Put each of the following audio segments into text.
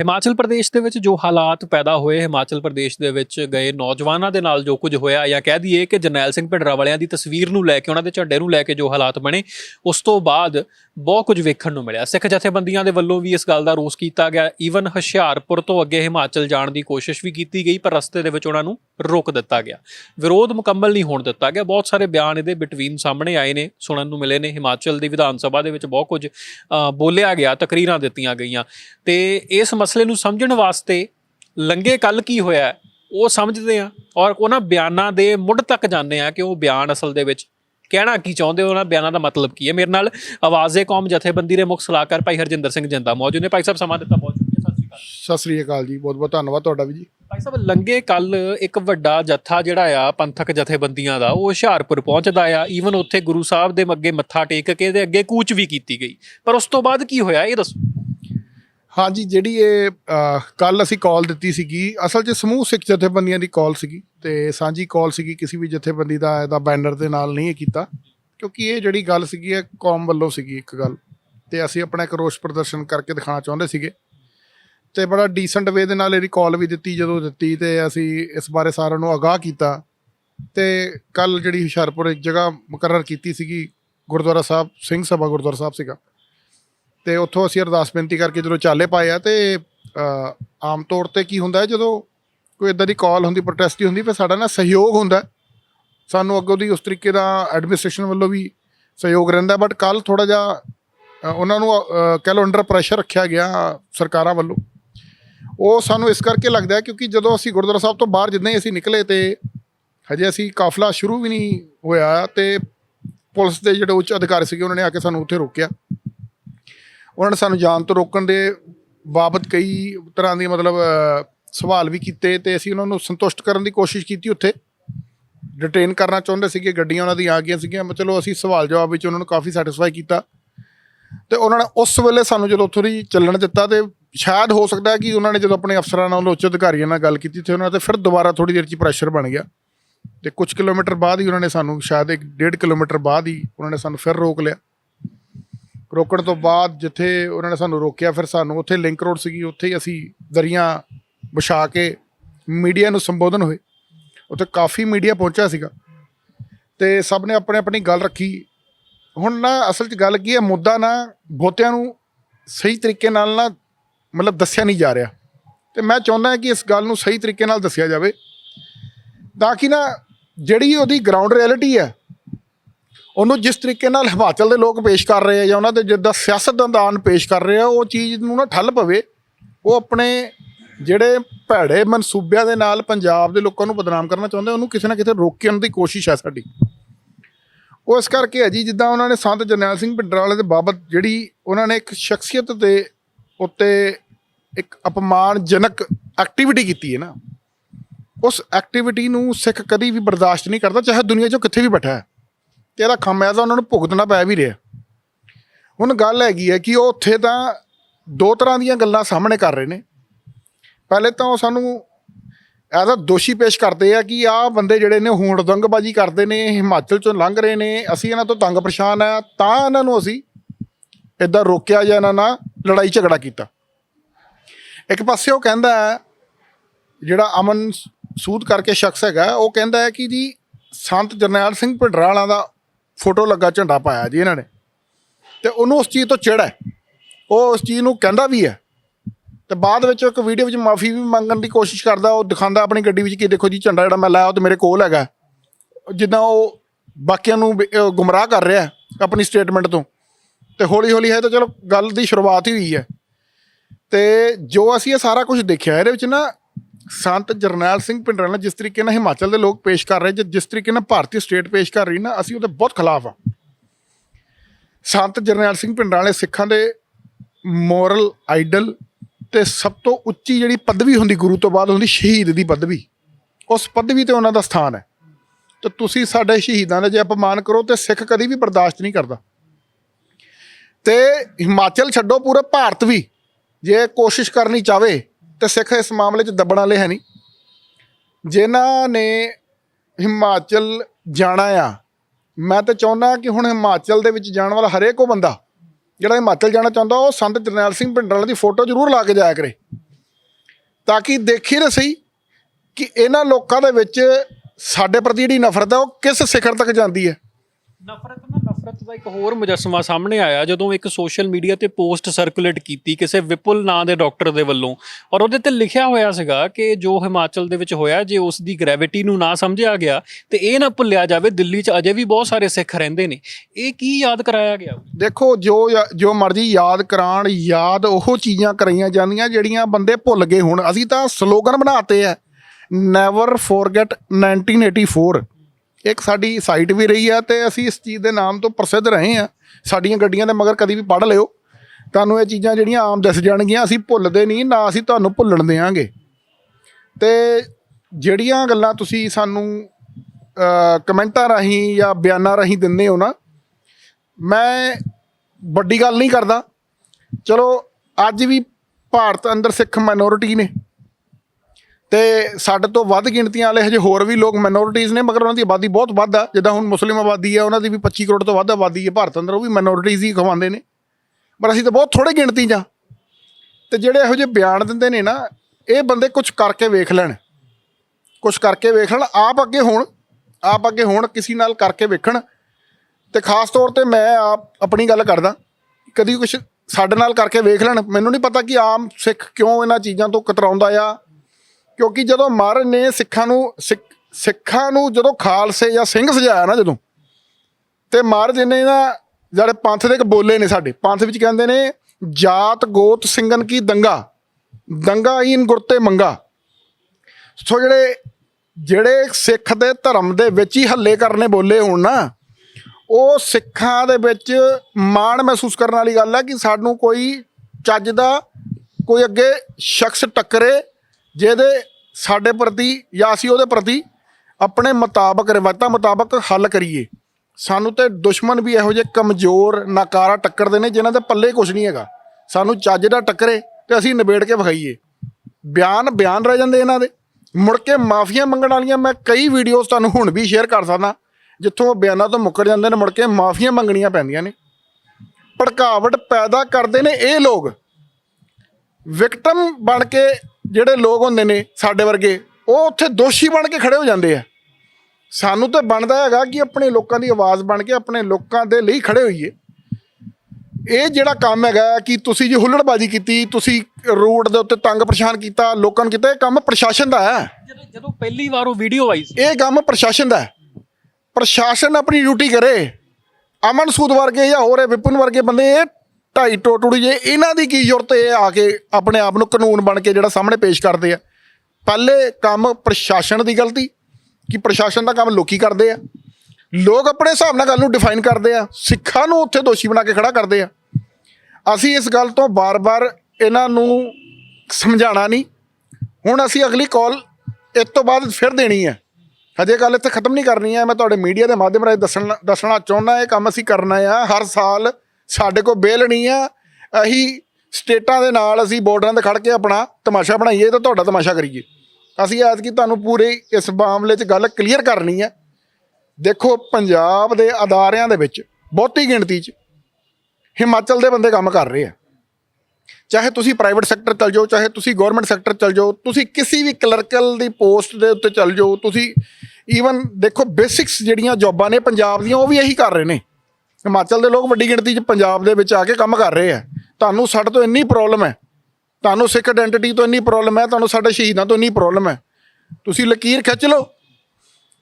ਹਿਮਾਚਲ ਪ੍ਰਦੇਸ਼ ਦੇ ਵਿੱਚ ਜੋ ਹਾਲਾਤ ਪੈਦਾ ਹੋਏ, ਹਿਮਾਚਲ ਪ੍ਰਦੇਸ਼ ਦੇ ਵਿੱਚ ਗਏ ਨੌਜਵਾਨਾਂ ਦੇ ਨਾਲ ਜੋ ਕੁਝ ਹੋਇਆ, ਜਾਂ ਕਹਿ ਦਈਏ ਕਿ ਜਰਨੈਲ ਸਿੰਘ ਭਿੰਡਰਾਂ ਵਾਲਿਆਂ ਦੀ ਤਸਵੀਰ ਨੂੰ ਲੈ ਕੇ, ਉਹਨਾਂ ਦੇ ਝੰਡੇ ਨੂੰ ਲੈ ਕੇ ਜੋ ਹਾਲਾਤ ਬਣੇ, ਉਸ ਤੋਂ ਬਾਅਦ ਬਹੁਤ ਕੁਝ ਵੇਖਣ ਨੂੰ ਮਿਲਿਆ। ਸਿੱਖ ਜਥੇਬੰਦੀਆਂ ਦੇ ਵੱਲੋਂ ਵੀ ਇਸ ਗੱਲ ਦਾ ਰੋਸ ਕੀਤਾ ਗਿਆ। ਈਵਨ ਹੁਸ਼ਿਆਰਪੁਰ ਤੋਂ ਅੱਗੇ ਹਿਮਾਚਲ ਜਾਣ ਦੀ ਕੋਸ਼ਿਸ਼ ਵੀ ਕੀਤੀ ਗਈ, ਪਰ ਰਸਤੇ ਦੇ ਵਿੱਚ ਉਹਨਾਂ ਨੂੰ ਰੋਕ ਦਿੱਤਾ ਗਿਆ। ਵਿਰੋਧ ਮੁਕੰਮਲ ਨਹੀਂ ਹੋਣ ਦਿੱਤਾ ਗਿਆ। ਬਹੁਤ ਸਾਰੇ ਬਿਆਨ ਇਹਦੇ ਬਿਟਵੀਨ ਸਾਹਮਣੇ ਆਏ ਨੇ, ਸੁਣਨ ਨੂੰ ਮਿਲੇ ਨੇ। ਹਿਮਾਚਲ ਦੀ ਵਿਧਾਨ ਸਭਾ ਦੇ ਵਿੱਚ ਬਹੁਤ ਕੁਝ ਬੋਲਿਆ ਗਿਆ, ਤਕਰੀਰਾਂ ਦਿੱਤੀਆਂ ਗਈਆਂ। ਤੇ ਇਸ ਮਸਲੇ ਨੂੰ ਸਮਝਣ ਵਾਸਤੇ ਲੰਗੇ ਕੱਲ ਕੀ ਹੋਇਆ ਉਹ ਸਮਝਦੇ ਆ ਔਰ ਉਹਨਾਂ ਬਿਆਨਾਂ ਦੇ ਮੁੱਢ ਤੱਕ ਜਾਂਦੇ ਆ ਕਿ ਉਹ ਬਿਆਨ ਅਸਲ ਦੇ ਵਿੱਚ ਕਹਿਣਾ ਕੀ ਚਾਹੁੰਦੇ ਉਹਨਾਂ ਬਿਆਨਾਂ ਦਾ ਮਤਲਬ ਕੀ ਹੈ। ਮੇਰੇ ਨਾਲ ਆਵਾਜ਼ੇ ਕੌਮ ਜਥੇਬੰਦੀ ਦੇ ਮੁੱਖ ਸਲਾਹਕਾਰ ਭਾਈ ਹਰਜਿੰਦਰ ਸਿੰਘ ਜਿੰਦਾ ਮੌਜੂਦ ਨੇ। ਭਾਈ ਸਾਹਿਬ ਸਮਾਂ ਦਿੱਤਾ ਬਹੁਤ ਸ਼ੁਕਰੀਆ ਸਤਿ ਸ਼੍ਰੀ ਅਕਾਲ। ਸਤਿ ਸ੍ਰੀ ਅਕਾਲ ਜੀ ਬਹੁਤ ਬਹੁਤ ਧੰਨਵਾਦ ਤੁਹਾਡਾ ਵੀ ਜੀ। ਭਾਈ ਸਾਹਿਬ ਲੰਗੇ ਕੱਲ ਇੱਕ ਵੱਡਾ ਜੱਥਾ ਜਿਹੜਾ ਆ ਪੰਥਕ ਜਥੇਬੰਦੀਆਂ ਦਾ ਉਹ ਹੁਸ਼ਿਆਰਪੁਰ ਪਹੁੰਚਦਾ ਆ। ਈਵਨ ਉੱਥੇ ਗੁਰੂ ਸਾਹਿਬ ਦੇ ਅੱਗੇ ਮੱਥਾ ਟੇਕ ਕੇ ਇਹਦੇ ਅੱਗੇ ਕੂਚ ਵੀ ਕੀਤੀ ਗਈ। ਪਰ ਉਸ ਤੋਂ ਬਾਅਦ ਕੀ ਹੋਇਆ ਇਹ ਦੱਸੋ। ਹਾਂਜੀ, ਜਿਹੜੀ ਇਹ ਕੱਲ ਅਸੀਂ ਕਾਲ ਦਿੱਤੀ ਸੀਗੀ, ਅਸਲ 'ਚ ਸਮੂਹ ਸਿੱਖ ਜਥੇਬੰਦੀਆਂ ਦੀ ਕਾਲ ਸੀਗੀ ਤੇ ਸਾਂਝੀ ਕਾਲ ਸੀਗੀ ਕਿਸੇ ਵੀ ਜਥੇਬੰਦੀ ਦਾ, ਇਹਦਾ ਬੈਨਰ ਦੇ ਨਾਲ ਨਹੀਂ ਕੀਤਾ ਕਿਉਂਕਿ ਇਹ ਜਿਹੜੀ ਗੱਲ ਸੀਗੀ, ਇਹ ਕੌਮ ਵੱਲੋਂ ਸੀਗੀ ਇੱਕ ਗੱਲ ਤੇ ਅਸੀਂ ਆਪਣਾ ਇੱਕ ਰੋਸ ਪ੍ਰਦਰਸ਼ਨ ਕਰਕੇ ਦਿਖਾਉਣਾ ਚਾਹੁੰਦੇ ਸੀਗੇ ਤੇ ਬੜਾ ਡੀਸੈਂਟ ਵੇ ਦੇ ਨਾਲ ਇਹਦੀ ਕਾਲ ਵੀ ਦਿੱਤੀ, ਜਦੋਂ ਦਿੱਤੀ ਤੇ ਅਸੀਂ ਇਸ ਬਾਰੇ ਸਾਰਿਆਂ ਨੂੰ ਆਗਾਹ ਕੀਤਾ ਤੇ ਕੱਲ ਜਿਹੜੀ ਹੁਸ਼ਿਆਰਪੁਰ ਇੱਕ ਜਗ੍ਹਾ ਮੁਕਰਰ ਕੀਤੀ ਸੀਗੀ, ਗੁਰਦੁਆਰਾ ਸਾਹਿਬ, ਸਿੰਘ ਸਭਾ ਗੁਰਦੁਆਰਾ ਸਾਹਿਬ ਸੀਗਾ। ਤੇ ਉੱਥੋਂ ਅਸੀਂ ਅਰਦਾਸ ਬੇਨਤੀ ਕਰਕੇ ਜਦੋਂ ਚਾਲੇ ਪਾਏ ਆ ਤੇ ਆਮ ਤੌਰ ਤੇ ਕੀ ਹੁੰਦਾ ਜਦੋਂ ਕੋਈ ਇਦਾਂ ਦੀ ਕਾਲ ਹੁੰਦੀ ਪ੍ਰੋਟੈਸਟ ਦੀ ਹੁੰਦੀ ਫਿਰ ਸਾਡਾ ਨਾ ਸਹਿਯੋਗ ਹੁੰਦਾ ਸਾਨੂੰ ਅੱਗੋਂ ਦੀ ਉਸ ਤਰੀਕੇ ਦਾ ਐਡਮਿਨਿਸਟ੍ਰੇਸ਼ਨ ਵੱਲੋਂ ਵੀ ਸਹਿਯੋਗ ਰਹਿੰਦਾ ਬਟ ਕੱਲ ਥੋੜਾ ਜਿਹਾ ਉਹਨਾਂ ਨੂੰ ਅ, ਕਹਿ ਲਓ ਅੰਡਰ ਪ੍ਰੈਸ਼ਰ ਰੱਖਿਆ ਗਿਆ ਸਰਕਾਰਾਂ ਵੱਲੋਂ। ਉਹ ਸਾਨੂੰ ਇਸ ਕਰਕੇ ਲੱਗਦਾ ਕਿਉਂਕਿ ਜਦੋਂ ਅਸੀਂ ਗੁਰਦੁਆਰਾ ਸਾਹਿਬ ਤੋਂ ਬਾਹਰ ਜਿੱਦਾਂ ਹੀ ਅਸੀਂ ਨਿਕਲੇ ਤੇ ਹਜੇ ਅਸੀਂ ਕਾਫਲਾ ਸ਼ੁਰੂ ਵੀ ਨਹੀਂ ਹੋਇਆ ਤੇ ਪੁਲਿਸ ਦੇ ਜਿਹੜੇ ਉੱਚ ਅਧਿਕਾਰੀ ਸੀਗੇ ਉਹਨਾਂ ਨੇ ਆ ਕੇ ਸਾਨੂੰ ਉੱਥੇ ਰੋਕਿਆ। ਉਹਨਾਂ ਨੇ ਸਾਨੂੰ ਜਾਣ ਤੋਂ ਰੋਕਣ ਦੇ ਬਾਬਤ ਕਈ ਤਰ੍ਹਾਂ ਦੀ ਮਤਲਬ ਸਵਾਲ ਵੀ ਕੀਤੇ ਤੇ ਅਸੀਂ ਉਹਨਾਂ ਨੂੰ ਸੰਤੁਸ਼ਟ ਕਰਨ ਦੀ ਕੋਸ਼ਿਸ਼ ਕੀਤੀ ਉੱਥੇ। ਡਿਟੇਨ ਕਰਨਾ ਚਾਹੁੰਦੇ ਸੀਗੇ, ਗੱਡੀਆਂ ਉਹਨਾਂ ਦੀਆਂ ਆ ਗਈਆਂ ਸੀਗੀਆਂ ਮੈਂ ਚਲੋ ਅਸੀਂ ਸਵਾਲ ਜਵਾਬ ਵਿੱਚ ਉਹਨਾਂ ਨੂੰ ਕਾਫੀ ਸੈਟੀਸਫਾਈ ਕੀਤਾ। ਤੇ ਉਹਨਾਂ ਨੇ ਉਸ ਵੇਲੇ ਸਾਨੂੰ ਜਦੋਂ ਉੱਥੋਂ ਦੀ ਚੱਲਣ ਦਿੱਤਾ ਤੇ ਸ਼ਾਇਦ ਹੋ ਸਕਦਾ ਕਿ ਉਹਨਾਂ ਨੇ ਜਦੋਂ ਆਪਣੇ ਅਫਸਰਾਂ ਨਾਲ ਉੱਚ ਅਧਿਕਾਰੀਆਂ ਨਾਲ ਗੱਲ ਕੀਤੀ ਤੇ ਉਹਨਾਂ ਤੇ ਫਿਰ ਦੁਬਾਰਾ ਥੋੜੀ ਦੇਰ 'ਚ ਪ੍ਰੈਸ਼ਰ ਬਣ ਗਿਆ। ਤੇ ਕੁਝ ਕਿਲੋਮੀਟਰ ਬਾਅਦ ਹੀ ਉਹਨਾਂ ਨੇ ਸਾਨੂੰ, ਸ਼ਾਇਦ ਇੱਕ ਡੇਢ ਕਿਲੋਮੀਟਰ ਬਾਅਦ ਹੀ ਉਹਨਾਂ ਨੇ ਸਾਨੂੰ ਫਿਰ ਰੋਕ ਲਿਆ। ਰੋਕਣ ਤੋਂ ਬਾਅਦ ਜਿੱਥੇ ਉਹਨਾਂ ਨੇ ਸਾਨੂੰ ਰੋਕਿਆ, ਫਿਰ ਸਾਨੂੰ ਉੱਥੇ ਲਿੰਕ ਰੋਡ ਸੀਗੀ, ਉੱਥੇ ਹੀ ਅਸੀਂ ਦਰੀਆਂ ਵਿਛਾ ਕੇ ਮੀਡੀਆ ਨੂੰ ਸੰਬੋਧਨ ਹੋਏ। ਉੱਥੇ ਕਾਫੀ ਮੀਡੀਆ ਪਹੁੰਚਿਆ ਸੀਗਾ ਤੇ ਸਭ ਨੇ ਆਪਣੇ ਆਪਣੀ ਗੱਲ ਰੱਖੀ। ਹੁਣ ਨਾ ਅਸਲ 'ਚ ਗੱਲ ਕੀ ਹੈ, ਮੁੱਦਾ ਨਾ ਬਹੁਤਿਆਂ ਨੂੰ ਸਹੀ ਤਰੀਕੇ ਨਾਲ ਨਾ ਮਤਲਬ ਦੱਸਿਆ ਨਹੀਂ ਜਾ ਰਿਹਾ। ਤੇ ਮੈਂ ਚਾਹੁੰਦਾ ਕਿ ਇਸ ਗੱਲ ਨੂੰ ਸਹੀ ਤਰੀਕੇ ਨਾਲ ਦੱਸਿਆ ਜਾਵੇ, ਤਾਂ ਕਿ ਨਾ ਜਿਹੜੀ ਉਹਦੀ ਗਰਾਊਂਡ ਰਿਐਲਿਟੀ ਹੈ ਉਹਨੂੰ ਜਿਸ ਤਰੀਕੇ ਨਾਲ ਹਿਮਾਚਲ ਦੇ ਲੋਕ ਪੇਸ਼ ਕਰ ਰਹੇ ਆ ਜਾਂ ਉਹਨਾਂ ਦੇ ਜਿੱਦਾਂ ਸਿਆਸਤਦਾਨ ਪੇਸ਼ ਕਰ ਰਹੇ ਆ, ਉਹ ਚੀਜ਼ ਨੂੰ ਨਾ ਠੱਲ ਪਵੇ, ਉਹ ਆਪਣੇ ਜਿਹੜੇ ਭੈੜੇ ਮਨਸੂਬਿਆਂ ਦੇ ਨਾਲ ਪੰਜਾਬ ਦੇ ਲੋਕਾਂ ਨੂੰ ਬਦਨਾਮ ਕਰਨਾ ਚਾਹੁੰਦੇ ਉਹਨੂੰ ਕਿਸੇ ਨਾ ਕਿਸੇ ਰੋਕਣ ਦੀ ਕੋਸ਼ਿਸ਼ ਹੈ ਸਾਡੀ। ਉਹ ਇਸ ਕਰਕੇ ਹੈ ਜੀ, ਜਿੱਦਾਂ ਉਹਨਾਂ ਨੇ ਸੰਤ ਜਰਨੈਲ ਸਿੰਘ ਭਿੰਡਰਾਂ ਦੇ ਬਾਬਤ ਜਿਹੜੀ ਉਹਨਾਂ ਨੇ ਇੱਕ ਸ਼ਖਸੀਅਤ ਦੇ ਉੱਤੇ ਇੱਕ ਅਪਮਾਨਜਨਕ ਐਕਟੀਵਿਟੀ ਕੀਤੀ ਹੈ ਨਾ, ਉਸ ਐਕਟੀਵਿਟੀ ਨੂੰ ਸਿੱਖ ਕਦੀ ਵੀ ਬਰਦਾਸ਼ਤ ਨਹੀਂ ਕਰਦਾ, ਚਾਹੇ ਦੁਨੀਆ 'ਚੋਂ ਕਿੱਥੇ ਵੀ ਬੈਠਾ ਹੈ। ਤੇ ਇਹਦਾ ਖਾਮਿਆਜ਼ਾ ਉਹਨਾਂ ਨੂੰ ਭੁਗਤਣਾ ਪੈ ਵੀ ਰਿਹਾ। ਹੁਣ ਗੱਲ ਹੈਗੀ ਹੈ ਕਿ ਉਹ ਉੱਥੇ ਤਾਂ ਦੋ ਤਰ੍ਹਾਂ ਦੀਆਂ ਗੱਲਾਂ ਸਾਹਮਣੇ ਕਰ ਰਹੇ ਨੇ। ਪਹਿਲੇ ਤਾਂ ਉਹ ਸਾਨੂੰ ਐਜ਼ ਅ ਦੋਸ਼ੀ ਪੇਸ਼ ਕਰਦੇ ਆ ਕਿ ਆਹ ਬੰਦੇ ਜਿਹੜੇ ਨੇ ਹੁਣ ਦੰਗਬਾਜ਼ੀ ਕਰਦੇ ਨੇ, ਹਿਮਾਚਲ ਚੋਂ ਲੰਘ ਰਹੇ ਨੇ, ਅਸੀਂ ਇਹਨਾਂ ਤੋਂ ਤੰਗ ਪਰੇਸ਼ਾਨ ਆ, ਤਾਂ ਇਹਨਾਂ ਨੂੰ ਅਸੀਂ ਇਦਾਂ ਰੋਕਿਆ ਜਾਂ ਇਹਨਾਂ ਨਾਲ ਲੜਾਈ ਝਗੜਾ ਕੀਤਾ। ਇੱਕ ਪਾਸੇ ਉਹ ਕਹਿੰਦਾ ਹੈ, ਜਿਹੜਾ ਅਮਨ ਸੂਦ ਕਰਕੇ ਸ਼ਖਸ ਹੈਗਾ, ਉਹ ਕਹਿੰਦਾ ਹੈ ਕਿ ਜੀ ਸੰਤ ਜਰਨੈਲ ਸਿੰਘ ਭਿੰਡਰਾਂ ਵਾਲਾ ਦਾ ਫੋਟੋ ਲੱਗਾ, ਝੰਡਾ ਪਾਇਆ ਜੀ ਇਹਨਾਂ ਨੇ। ਤੇ ਉਹਨੂੰ ਉਸ ਚੀਜ਼ ਤੋਂ ਚਿੜ ਹੈ। ਉਹ ਉਸ ਚੀਜ਼ ਨੂੰ ਕਹਿੰਦਾ ਵੀ ਹੈ। ਤੇ ਬਾਅਦ ਵਿੱਚ ਇੱਕ ਵੀਡੀਓ ਵਿੱਚ ਮਾਫੀ ਵੀ ਮੰਗਣ ਦੀ ਕੋਸ਼ਿਸ਼ ਕਰਦਾ, ਉਹ ਦਿਖਾਉਂਦਾ ਆਪਣੀ ਗੱਡੀ ਵਿੱਚ ਕਿ ਦੇਖੋ ਜੀ, ਝੰਡਾ ਜਿਹੜਾ ਮੈਂ ਲਾਇਆ, ਉਹ ਤੇ ਮੇਰੇ ਕੋਲ ਹੈਗਾ। ਜਿੱਦਾਂ ਉਹ ਬਾਕੀਆਂ ਨੂੰ ਗੁੰਮਰਾਹ ਕਰ ਰਿਹਾ ਆਪਣੀ ਸਟੇਟਮੈਂਟ ਤੋਂ। ਤੇ ਹੌਲੀ ਹੌਲੀ ਹੈ ਤਾਂ ਚਲੋ ਗੱਲ ਦੀ ਸ਼ੁਰੂਆਤ ਹੀ ਹੋਈ ਹੈ। ਤੇ ਜੋ ਅਸੀਂ ਇਹ ਸਾਰਾ ਕੁਝ ਦੇਖਿਆ, ਇਹਦੇ ਵਿੱਚ ਨਾ ਸੰਤ ਜਰਨੈਲ ਸਿੰਘ ਭਿੰਡਰਾਂ ਨਾਲ ਜਿਸ ਤਰੀਕੇ ਨਾਲ ਹਿਮਾਚਲ ਦੇ ਲੋਕ ਪੇਸ਼ ਕਰ ਰਹੇ, ਜਾਂ ਜਿਸ ਤਰੀਕੇ ਨਾਲ ਭਾਰਤੀ ਸਟੇਟ ਪੇਸ਼ ਕਰ ਰਹੀ ਨਾ, ਅਸੀਂ ਉਹਦੇ ਬਹੁਤ ਖਿਲਾਫ ਆ ਸੰਤ ਜਰਨੈਲ ਸਿੰਘ ਭਿੰਡਰਾਂ ਵਾਲੇ ਸਿੱਖਾਂ ਦੇ ਮੋਰਲ ਆਈਡਲ ਤੇ ਸਭ ਤੋਂ ਉੱਚੀ ਜਿਹੜੀ ਪਦਵੀ ਹੁੰਦੀ, ਗੁਰੂ ਤੋਂ ਬਾਅਦ ਹੁੰਦੀ ਸ਼ਹੀਦ ਦੀ ਪਦਵੀ, ਉਸ ਪਦਵੀ ਤੇ ਉਹਨਾਂ ਦਾ ਸਥਾਨ ਹੈ। ਤੇ ਤੁਸੀਂ ਸਾਡੇ ਸ਼ਹੀਦਾਂ ਦਾ ਜੇ ਅਪਮਾਨ ਕਰੋ ਤੇ ਸਿੱਖ ਕਦੀ ਵੀ ਬਰਦਾਸ਼ਤ ਨਹੀਂ ਕਰਦਾ। ਤੇ ਹਿਮਾਚਲ ਛੱਡੋ ਪੂਰਾ, ਭਾਰਤ ਵੀ, ਜੇ ਕੋਸ਼ਿਸ਼ ਕਰਨੀ ਚਾਵੇ ਤੇ ਸਿੱਖ ਇਸ ਮਾਮਲੇ 'ਚ ਦੱਬਣ ਵਾਲੇ ਹੈ ਨਹੀਂ। ਜਿਨ੍ਹਾਂ ਨੇ ਹਿਮਾਚਲ ਜਾਣਾ ਆ, ਮੈਂ ਤਾਂ ਚਾਹੁੰਦਾ ਕਿ ਹੁਣ ਹਿਮਾਚਲ ਦੇ ਵਿੱਚ ਜਾਣ ਵਾਲਾ ਹਰੇਕ ਉਹ ਬੰਦਾ, ਜਿਹੜਾ ਹਿਮਾਚਲ ਜਾਣਾ ਚਾਹੁੰਦਾ, ਉਹ ਸੰਤ ਜਰਨੈਲ ਸਿੰਘ ਭਿੰਡਰਾਂ ਵਾਲੇ ਦੀ ਫੋਟੋ ਜ਼ਰੂਰ ਲਾ ਕੇ ਜਾਇਆ ਕਰੇ। ਤਾਂ ਕਿ ਦੇਖੀ ਨਾ ਸਹੀ ਕਿ ਇਹਨਾਂ ਲੋਕਾਂ ਦੇ ਵਿੱਚ ਸਾਡੇ ਪ੍ਰਤੀ ਜਿਹੜੀ ਨਫ਼ਰਤ ਹੈ, ਉਹ ਕਿਸ ਸਿਖਰ ਤੱਕ ਜਾਂਦੀ ਹੈ। ਨਫ਼ਰਤ ਨਾ ਦਾ ਇੱਕ ਹੋਰ ਮੁਜੱਸਮਾ ਸਾਹਮਣੇ ਆਇਆ, ਜਦੋਂ ਇੱਕ ਸੋਸ਼ਲ ਮੀਡੀਆ ਤੇ ਪੋਸਟ ਸਰਕੂਲੇਟ ਕੀਤੀ ਕਿਸੇ ਵਿਪੁਲ ਨਾਂ ਦੇ ਡਾਕਟਰ ਦੇ ਵੱਲੋਂ ਔਰ ਉਹਦੇ ਤੇ ਲਿਖਿਆ ਹੋਇਆ ਸੀਗਾ ਕਿ ਜੋ ਹਿਮਾਚਲ ਦੇ ਵਿੱਚ ਹੋਇਆ, ਜੇ ਉਸ ਦੀ ਗ੍ਰੈਵਿਟੀ ਨੂੰ ਨਾ ਸਮਝਿਆ ਗਿਆ, ਤੇ ਇਹ ਨਾ ਭੁੱਲਿਆ ਜਾਵੇ, ਦਿੱਲੀ 'ਚ ਅਜੇ ਵੀ ਬਹੁਤ ਸਾਰੇ ਸਿੱਖ ਰਹਿੰਦੇ ਨੇ। ਇਹ ਕੀ ਯਾਦ ਕਰਾਇਆ ਗਿਆ? ਦੇਖੋ, ਜੋ ਯਾ- ਜੋ ਮਰਜ਼ੀ ਯਾਦ ਕਰਾਣ, ਯਾਦ ਉਹ ਚੀਜ਼ਾਂ ਕਰਾਈਆਂ ਜਾਂਦੀਆਂ ਜਿਹੜੀਆਂ ਬੰਦੇ ਭੁੱਲ ਗਏ ਹੁਣ। ਅਸੀਂ ਤਾਂ ਸਲੋਗਨ ਬਣਾਤੇ ਆ ਨੈਵਰ ਫੋਰਗੇਟ 1984 ਇੱਕ ਸਾਡੀ ਸਾਈਟ ਵੀ ਰਹੀ ਆ ਤੇ ਅਸੀਂ ਇਸ ਚੀਜ਼ ਦੇ ਨਾਮ ਤੋਂ ਪ੍ਰਸਿੱਧ ਰਹੇ ਆ। ਸਾਡੀਆਂ ਗੱਡੀਆਂ ਦੇ ਮਗਰ ਕਦੀ ਵੀ ਪੜ੍ਹ ਲਿਓ। ਤੁਹਾਨੂੰ ਇਹ ਚੀਜ਼ਾਂ ਜਿਹੜੀਆਂ ਆਮ ਦੱਸ ਜਾਣਗੀਆਂ, ਅਸੀਂ ਭੁੱਲਦੇ ਨਹੀਂ, ਨਾ ਅਸੀਂ ਤੁਹਾਨੂੰ ਭੁੱਲਣ ਦੇਵਾਂਗੇ ਤੇ ਜਿਹੜੀਆਂ ਗੱਲਾਂ ਤੁਸੀਂ ਸਾਨੂੰ ਕਮੈਂਟਾਂ ਰਾਹੀਂ ਜਾਂ ਬਿਆਨਾਂ ਰਾਹੀਂ ਦਿੰਦੇ ਹੋ ਨਾ, ਮੈਂ ਵੱਡੀ ਗੱਲ ਨਹੀਂ ਕਰਦਾ। ਚਲੋ, ਅੱਜ ਵੀ ਭਾਰਤ ਅੰਦਰ ਸਿੱਖ ਮਾਈਨੋਰਿਟੀ ਨੇ। ਤੇ ਸਾਡੇ ਤੋਂ ਵੱਧ ਗਿਣਤੀਆਂ ਵਾਲੇ ਹਜੇ ਹੋਰ ਵੀ ਲੋਕ ਮਾਈਨੋਰਿਟੀਜ਼ ਨੇ, ਮਗਰ ਉਹਨਾਂ ਦੀ ਆਬਾਦੀ ਬਹੁਤ ਵੱਧ ਆ। ਜਿੱਦਾਂ ਹੁਣ ਮੁਸਲਿਮ ਆਬਾਦੀ ਆ, ਉਹਨਾਂ ਦੀ ਵੀ 25 ਕਰੋੜ ਤੋਂ ਵੱਧ ਆਬਾਦੀ ਹੈ ਭਾਰਤ ਅੰਦਰ, ਉਹ ਵੀ ਮਾਈਨੋਰਿਟੀਜ਼ ਹੀ ਖਵਾਉਂਦੇ ਨੇ। ਪਰ ਅਸੀਂ ਤਾਂ ਬਹੁਤ ਥੋੜੇ ਗਿਣਤੀ 'ਚ ਆ। ਤੇ ਜਿਹੜੇ ਇਹੋ ਜਿਹੇ ਬਿਆਨ ਦਿੰਦੇ ਨੇ ਨਾ, ਇਹ ਬੰਦੇ ਕੁਝ ਕਰਕੇ ਵੇਖ ਲੈਣ। ਕੁਝ ਕਰਕੇ ਵੇਖ ਲੈਣ, ਆਪ ਅੱਗੇ ਹੋਣ, ਆਪ ਅੱਗੇ ਹੋਣ, ਕਿਸੇ ਨਾਲ ਕਰਕੇ ਵੇਖਣ। ਤੇ ਖਾਸ ਤੌਰ ਤੇ ਮੈਂ ਆਪ ਆਪਣੀ ਗੱਲ ਕਰਦਾ, ਕਦੀ ਕੁਝ ਸਾਡੇ ਨਾਲ ਕਰਕੇ ਵੇਖ ਲੈਣ। ਮੈਨੂੰ ਨਹੀਂ ਪਤਾ ਕਿ ਆਮ ਸਿੱਖ ਕਿਉਂ ਇਹਨਾਂ ਚੀਜ਼ਾਂ ਤੋਂ ਕਤਰਾਉਂਦਾ ਆ ਕਿਉਂਕਿ ਜਦੋਂ ਮਹਾਰਾਜ ਨੇ ਸਿੱਖਾਂ ਨੂੰ ਸਿੱਖ- ਸਿੱਖਾਂ ਨੂੰ ਜਦੋਂ ਖਾਲਸੇ ਜਾਂ ਸਿੰਘ ਸਜਾਇਆ ਨਾ ਜਦੋਂ, ਤੇ ਮਹਾਰਾਜ ਨੇ ਨਾ ਜਿਹੜੇ ਪੰਥ ਦੇ ਇੱਕ ਬੋਲੇ ਨੇ ਸਾਡੇ, ਪੰਥ ਵਿੱਚ ਕਹਿੰਦੇ ਨੇ, ਜਾਤ ਗੋਤ ਸਿੰਘਨ ਕੀ ਦੰਗਾ ਦੰਗਾ ਇਨ ਗੁਰਤੇ ਮੰਗਾ। ਸੋ ਜਿਹੜੇ ਜਿਹੜੇ ਸਿੱਖ ਦੇ ਧਰਮ ਦੇ ਵਿੱਚ ਹੀ ਹੱਲੇ ਕਰਨੇ ਬੋਲੇ ਹੋਣ ਨਾ, ਉਹ ਸਿੱਖਾਂ ਦੇ ਵਿੱਚ ਮਾਣ ਮਹਿਸੂਸ ਕਰਨ ਵਾਲੀ ਗੱਲ ਹੈ ਕਿ ਸਾਨੂੰ ਕੋਈ ਚੱਜ ਦਾ, ਕੋਈ ਅੱਗੇ ਸ਼ਖਸ ਟੱਕਰੇ, ਜਿਹਦੇ ਸਾਡੇ ਪ੍ਰਤੀ ਜਾਂ ਅਸੀਂ ਉਹਦੇ ਪ੍ਰਤੀ ਆਪਣੇ ਮੁਤਾਬਕ, ਰਿਵਾਇਤਾਂ ਮੁਤਾਬਕ ਹੱਲ ਕਰੀਏ। ਸਾਨੂੰ ਤੇ ਦੁਸ਼ਮਣ ਵੀ ਇਹੋ ਜਿਹੇ ਕਮਜ਼ੋਰ, ਨਾਕਾਰਾ ਟੱਕਰਦੇ ਨੇ ਜਿਨ੍ਹਾਂ ਦੇ ਪੱਲੇ ਕੁਝ ਨਹੀਂ ਹੈਗਾ। ਸਾਨੂੰ ਚੱਜ ਦਾ ਟੱਕਰੇ ਤੇ ਅਸੀਂ ਨਿਬੇੜ ਕੇ ਵਿਖਾਈਏ। ਬਿਆਨ ਬਿਆਨ ਰਹਿ ਜਾਂਦੇ ਇਹਨਾਂ ਦੇ। ਮੁੜ ਕੇ ਮਾਫੀਆਂ ਮੰਗਣ ਵਾਲੀਆਂ ਮੈਂ ਕਈ ਵੀਡੀਓਜ਼ ਤੁਹਾਨੂੰ ਹੁਣ ਵੀ ਸ਼ੇਅਰ ਕਰ ਸਕਦਾ, ਜਿੱਥੋਂ ਉਹ ਬਿਆਨਾਂ ਤੋਂ ਮੁੱਕਰ ਜਾਂਦੇ ਨੇ, ਮੁੜ ਕੇ ਮਾਫੀਆਂ ਮੰਗਣੀਆਂ ਪੈਂਦੀਆਂ ਨੇ। ਭੜਕਾਵਟ ਪੈਦਾ ਕਰਦੇ ਨੇ ਇਹ ਲੋਕ। ਵਿਕਟਮ ਬਣ ਕੇ ਜਿਹੜੇ ਲੋਕ ਹੁੰਦੇ ਨੇ ਸਾਡੇ ਵਰਗੇ ਉਹ ਉੱਥੇ ਦੋਸ਼ੀ ਬਣ ਕੇ ਖੜੇ ਹੋ ਜਾਂਦੇ ਆ। ਸਾਨੂੰ ਤਾਂ ਬਣਦਾ ਹੈਗਾ ਕਿ ਆਪਣੇ ਲੋਕਾਂ ਦੀ ਆਵਾਜ਼ ਬਣ ਕੇ ਆਪਣੇ ਲੋਕਾਂ ਦੇ ਲਈ ਖੜੇ ਹੋਈਏ। ਇਹ ਜਿਹੜਾ ਕੰਮ ਹੈਗਾ ਕਿ ਤੁਸੀਂ ਜੇ ਹੁੱਲੜਬਾਜ਼ੀ ਕੀਤੀ ਤੁਸੀਂ ਰੋਡ ਦੇ ਉੱਤੇ ਤੰਗ ਪਰੇਸ਼ਾਨ ਕੀਤਾ ਲੋਕਾਂ ਨੂੰ ਕੀਤਾ ਇਹ ਕੰਮ ਪ੍ਰਸ਼ਾਸਨ ਦਾ ਹੈ। ਜਦੋਂ ਜਦੋਂ ਪਹਿਲੀ ਵਾਰ ਉਹ ਵੀਡੀਓ ਆਈ ਸੀ। ਇਹ ਕੰਮ ਪ੍ਰਸ਼ਾਸਨ ਦਾ ਹੈ। ਪ੍ਰਸ਼ਾਸਨ ਆਪਣੀ ਡਿਊਟੀ ਕਰੇ। ਅਮਨ ਸੂਦ ਵਰਗੇ ਜਾਂ ਹੋਰ ਵਿਪਨ ਵਰਗੇ ਬੰਦੇ ਇਹ ਢਾਈ ਟੋਟੜੀ ਜੇ ਇਹਨਾਂ ਦੀ ਕੀ ਜ਼ਰੂਰਤ ਇਹ ਆ ਕੇ ਆਪਣੇ ਆਪ ਨੂੰ ਕਾਨੂੰਨ ਬਣ ਕੇ ਜਿਹੜਾ ਸਾਹਮਣੇ ਪੇਸ਼ ਕਰਦੇ ਆ? ਪਹਿਲੇ ਕੰਮ ਪ੍ਰਸ਼ਾਸਨ ਦੀ ਗਲਤੀ, ਕਿ ਪ੍ਰਸ਼ਾਸਨ ਦਾ ਕੰਮ ਲੋਕੀ ਕਰਦੇ ਆ। ਲੋਕ ਆਪਣੇ ਹਿਸਾਬ ਨਾਲ ਗੱਲ ਨੂੰ ਡਿਫਾਈਨ ਕਰਦੇ ਆ, ਸਿੱਖਾਂ ਨੂੰ ਉੱਥੇ ਦੋਸ਼ੀ ਬਣਾ ਕੇ ਖੜਾ ਕਰਦੇ ਆ। ਅਸੀਂ ਇਸ ਗੱਲ ਤੋਂ ਬਾਰ-ਬਾਰ ਇਹਨਾਂ ਨੂੰ ਸਮਝਾਣਾ ਨਹੀਂ। ਹੁਣ ਅਸੀਂ ਅਗਲੀ ਕਾਲ ਇਸ ਤੋਂ ਬਾਅਦ ਫਿਰ ਦੇਣੀ ਹੈ ਹਜੇ ਗੱਲ ਇੱਥੇ ਖਤਮ ਨਹੀਂ ਕਰਨੀ ਹੈ ਮੈਂ ਤੁਹਾਡੇ ਮੀਡੀਆ ਦੇ ਮਾਧਿਅਮ ਰਾਹੀਂ ਦੱਸਣ, ਦੱਸਣਾ ਚਾਹੁੰਦਾ, ਇਹ ਕੰਮ ਅਸੀਂ ਕਰਨਾ ਆ ਹਰ ਸਾਲ ਸਾਡੇ ਕੋਲ ਬੇਲ ਨਹੀਂ ਆ। ਅਸੀਂ ਸਟੇਟਾਂ ਦੇ ਨਾਲ ਅਸੀਂ ਬਾਰਡਰਾਂ ਤੇ ਖੜ ਕੇ ਆਪਣਾ ਤਮਾਸ਼ਾ ਬਣਾਈਏ ਤੇ ਤੁਹਾਡਾ ਤਮਾਸ਼ਾ ਕਰੀਏ। ਅਸੀਂ ਐਤਕੀ ਤੁਹਾਨੂੰ ਪੂਰੇ ਇਸ ਮਾਮਲੇ 'ਚ ਗੱਲ ਕਲੀਅਰ ਕਰਨੀ ਹੈ ਦੇਖੋ, ਪੰਜਾਬ ਦੇ ਅਦਾਰਿਆਂ ਦੇ ਵਿੱਚ ਬਹੁਤੀ ਗਿਣਤੀ 'ਚ ਹਿਮਾਚਲ ਦੇ ਬੰਦੇ ਕੰਮ ਕਰ ਰਹੇ ਆ। ਚਾਹੇ ਤੁਸੀਂ ਪ੍ਰਾਈਵੇਟ ਸੈਕਟਰ ਚਲ ਜਾਓ, ਚਾਹੇ ਤੁਸੀਂ ਗਵਰਨਮੈਂਟ ਸੈਕਟਰ ਚਲ ਜਾਓ, ਤੁਸੀਂ ਕਿਸੇ ਵੀ ਕਲਰਕਲ ਦੀ ਪੋਸਟ ਦੇ ਉੱਤੇ ਚਲ ਜਾਓ, ਤੁਸੀਂ ਈਵਨ ਦੇਖੋ ਬੇਸਿਕਸ ਜਿਹੜੀਆਂ ਜੌਬਾਂ ਨੇ ਪੰਜਾਬ ਦੀਆਂ, ਉਹ ਵੀ ਇਹੀ ਕਰ ਰਹੇ ਨੇ। ਹਿਮਾਚਲ ਦੇ ਲੋਕ ਵੱਡੀ ਗਿਣਤੀ 'ਚ ਪੰਜਾਬ ਦੇ ਵਿੱਚ ਆ ਕੇ ਕੰਮ ਕਰ ਰਹੇ ਆ। ਤੁਹਾਨੂੰ ਸਾਡੇ ਤੋਂ ਇੰਨੀ ਪ੍ਰੋਬਲਮ ਹੈ। ਤੁਹਾਨੂੰ ਸਿੱਖ ਆਇਡੈਂਟੀਟੀ ਤੋਂ ਇੰਨੀ ਪ੍ਰੋਬਲਮ ਹੈ। ਤੁਹਾਨੂੰ ਸਾਡੇ ਸ਼ਹੀਦਾਂ ਤੋਂ ਇੰਨੀ ਪ੍ਰੋਬਲਮ ਹੈ। ਤੁਸੀਂ ਲਕੀਰ ਖਿੱਚ ਲਓ।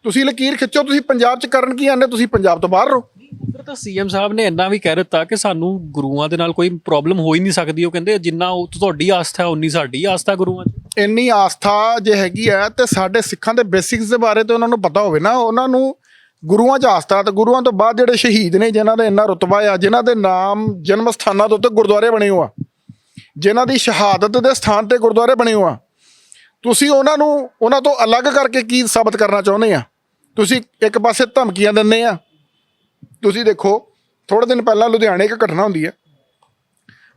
ਤੁਸੀਂ ਲਕੀਰ ਖਿੱਚੋ। ਤੁਸੀਂ ਪੰਜਾਬ 'ਚ ਕਰਨ ਕੀ ਆਨੇ ਤੁਸੀਂ ਪੰਜਾਬ ਤੋਂ ਬਾਹਰ ਰਹੋ। ਉਧਰ ਤਾਂ ਸੀਐਮ ਸਾਹਿਬ ਨੇ ਇੰਨਾ ਵੀ ਕਹਿ ਦਿੱਤਾ ਕਿ ਸਾਨੂੰ ਗੁਰੂਆਂ ਦੇ ਨਾਲ ਕੋਈ ਪ੍ਰੋਬਲਮ ਹੋ ਹੀ ਨਹੀਂ ਸਕਦੀ। ਉਹ ਕਹਿੰਦੇ ਜਿੰਨਾ ਉਹ ਤੁਹਾਡੀ ਆਸਥਾ ਹੈ ਉਨੀ ਸਾਡੀ ਆਸਥਾ ਗੁਰੂਆਂ 'ਚ। ਇੰਨੀ ਆਸਥਾ ਜੇ ਹੈਗੀ ਹੈ ਤੇ ਸਾਡੇ ਸਿੱਖਾਂ ਦੇ ਬੇਸਿਕਸ ਦੇ ਬਾਰੇ ਤੇ ਉਹਨਾਂ ਨੂੰ ਪਤਾ ਹੋਵੇ ਨਾ। ਉਹਨਾਂ ਨੂੰ ਗੁਰੂਆਂ 'ਚ ਆਸਥਾ ਤੇ ਗੁਰੂਆਂ ਤੋਂ ਬਾਅਦ ਜਿਹੜੇ ਸ਼ਹੀਦ ਨੇ, ਜਿਨ੍ਹਾਂ ਦਾ ਇੰਨਾ ਰੁਤਬਾ ਆ, ਜਿਨ੍ਹਾਂ ਦੇ ਨਾਮ ਜਨਮ ਸਥਾਨਾਂ ਦੇ ਉੱਤੇ ਗੁਰਦੁਆਰੇ ਬਣੇ ਹੋ ਆ, ਜਿਨ੍ਹਾਂ ਦੀ ਸ਼ਹਾਦਤ ਦੇ ਸਥਾਨ ਤੇ ਗੁਰਦੁਆਰੇ ਬਣੇ ਹੋ ਆ, ਤੁਸੀਂ ਉਹਨਾਂ ਨੂੰ, ਉਹਨਾਂ ਤੋਂ ਅਲੱਗ ਕਰਕੇ ਕੀ ਸਾਬਤ ਕਰਨਾ ਚਾਹੁੰਦੇ ਆ? ਤੁਸੀਂ ਇੱਕ ਪਾਸੇ ਧਮਕੀਆਂ ਦਿੰਦੇ ਆ। ਤੁਸੀਂ ਦੇਖੋ ਥੋੜੇ ਦਿਨ ਪਹਿਲਾਂ ਲੁਧਿਆਣੇ ਇੱਕ ਘਟਨਾ ਹੁੰਦੀ ਹੈ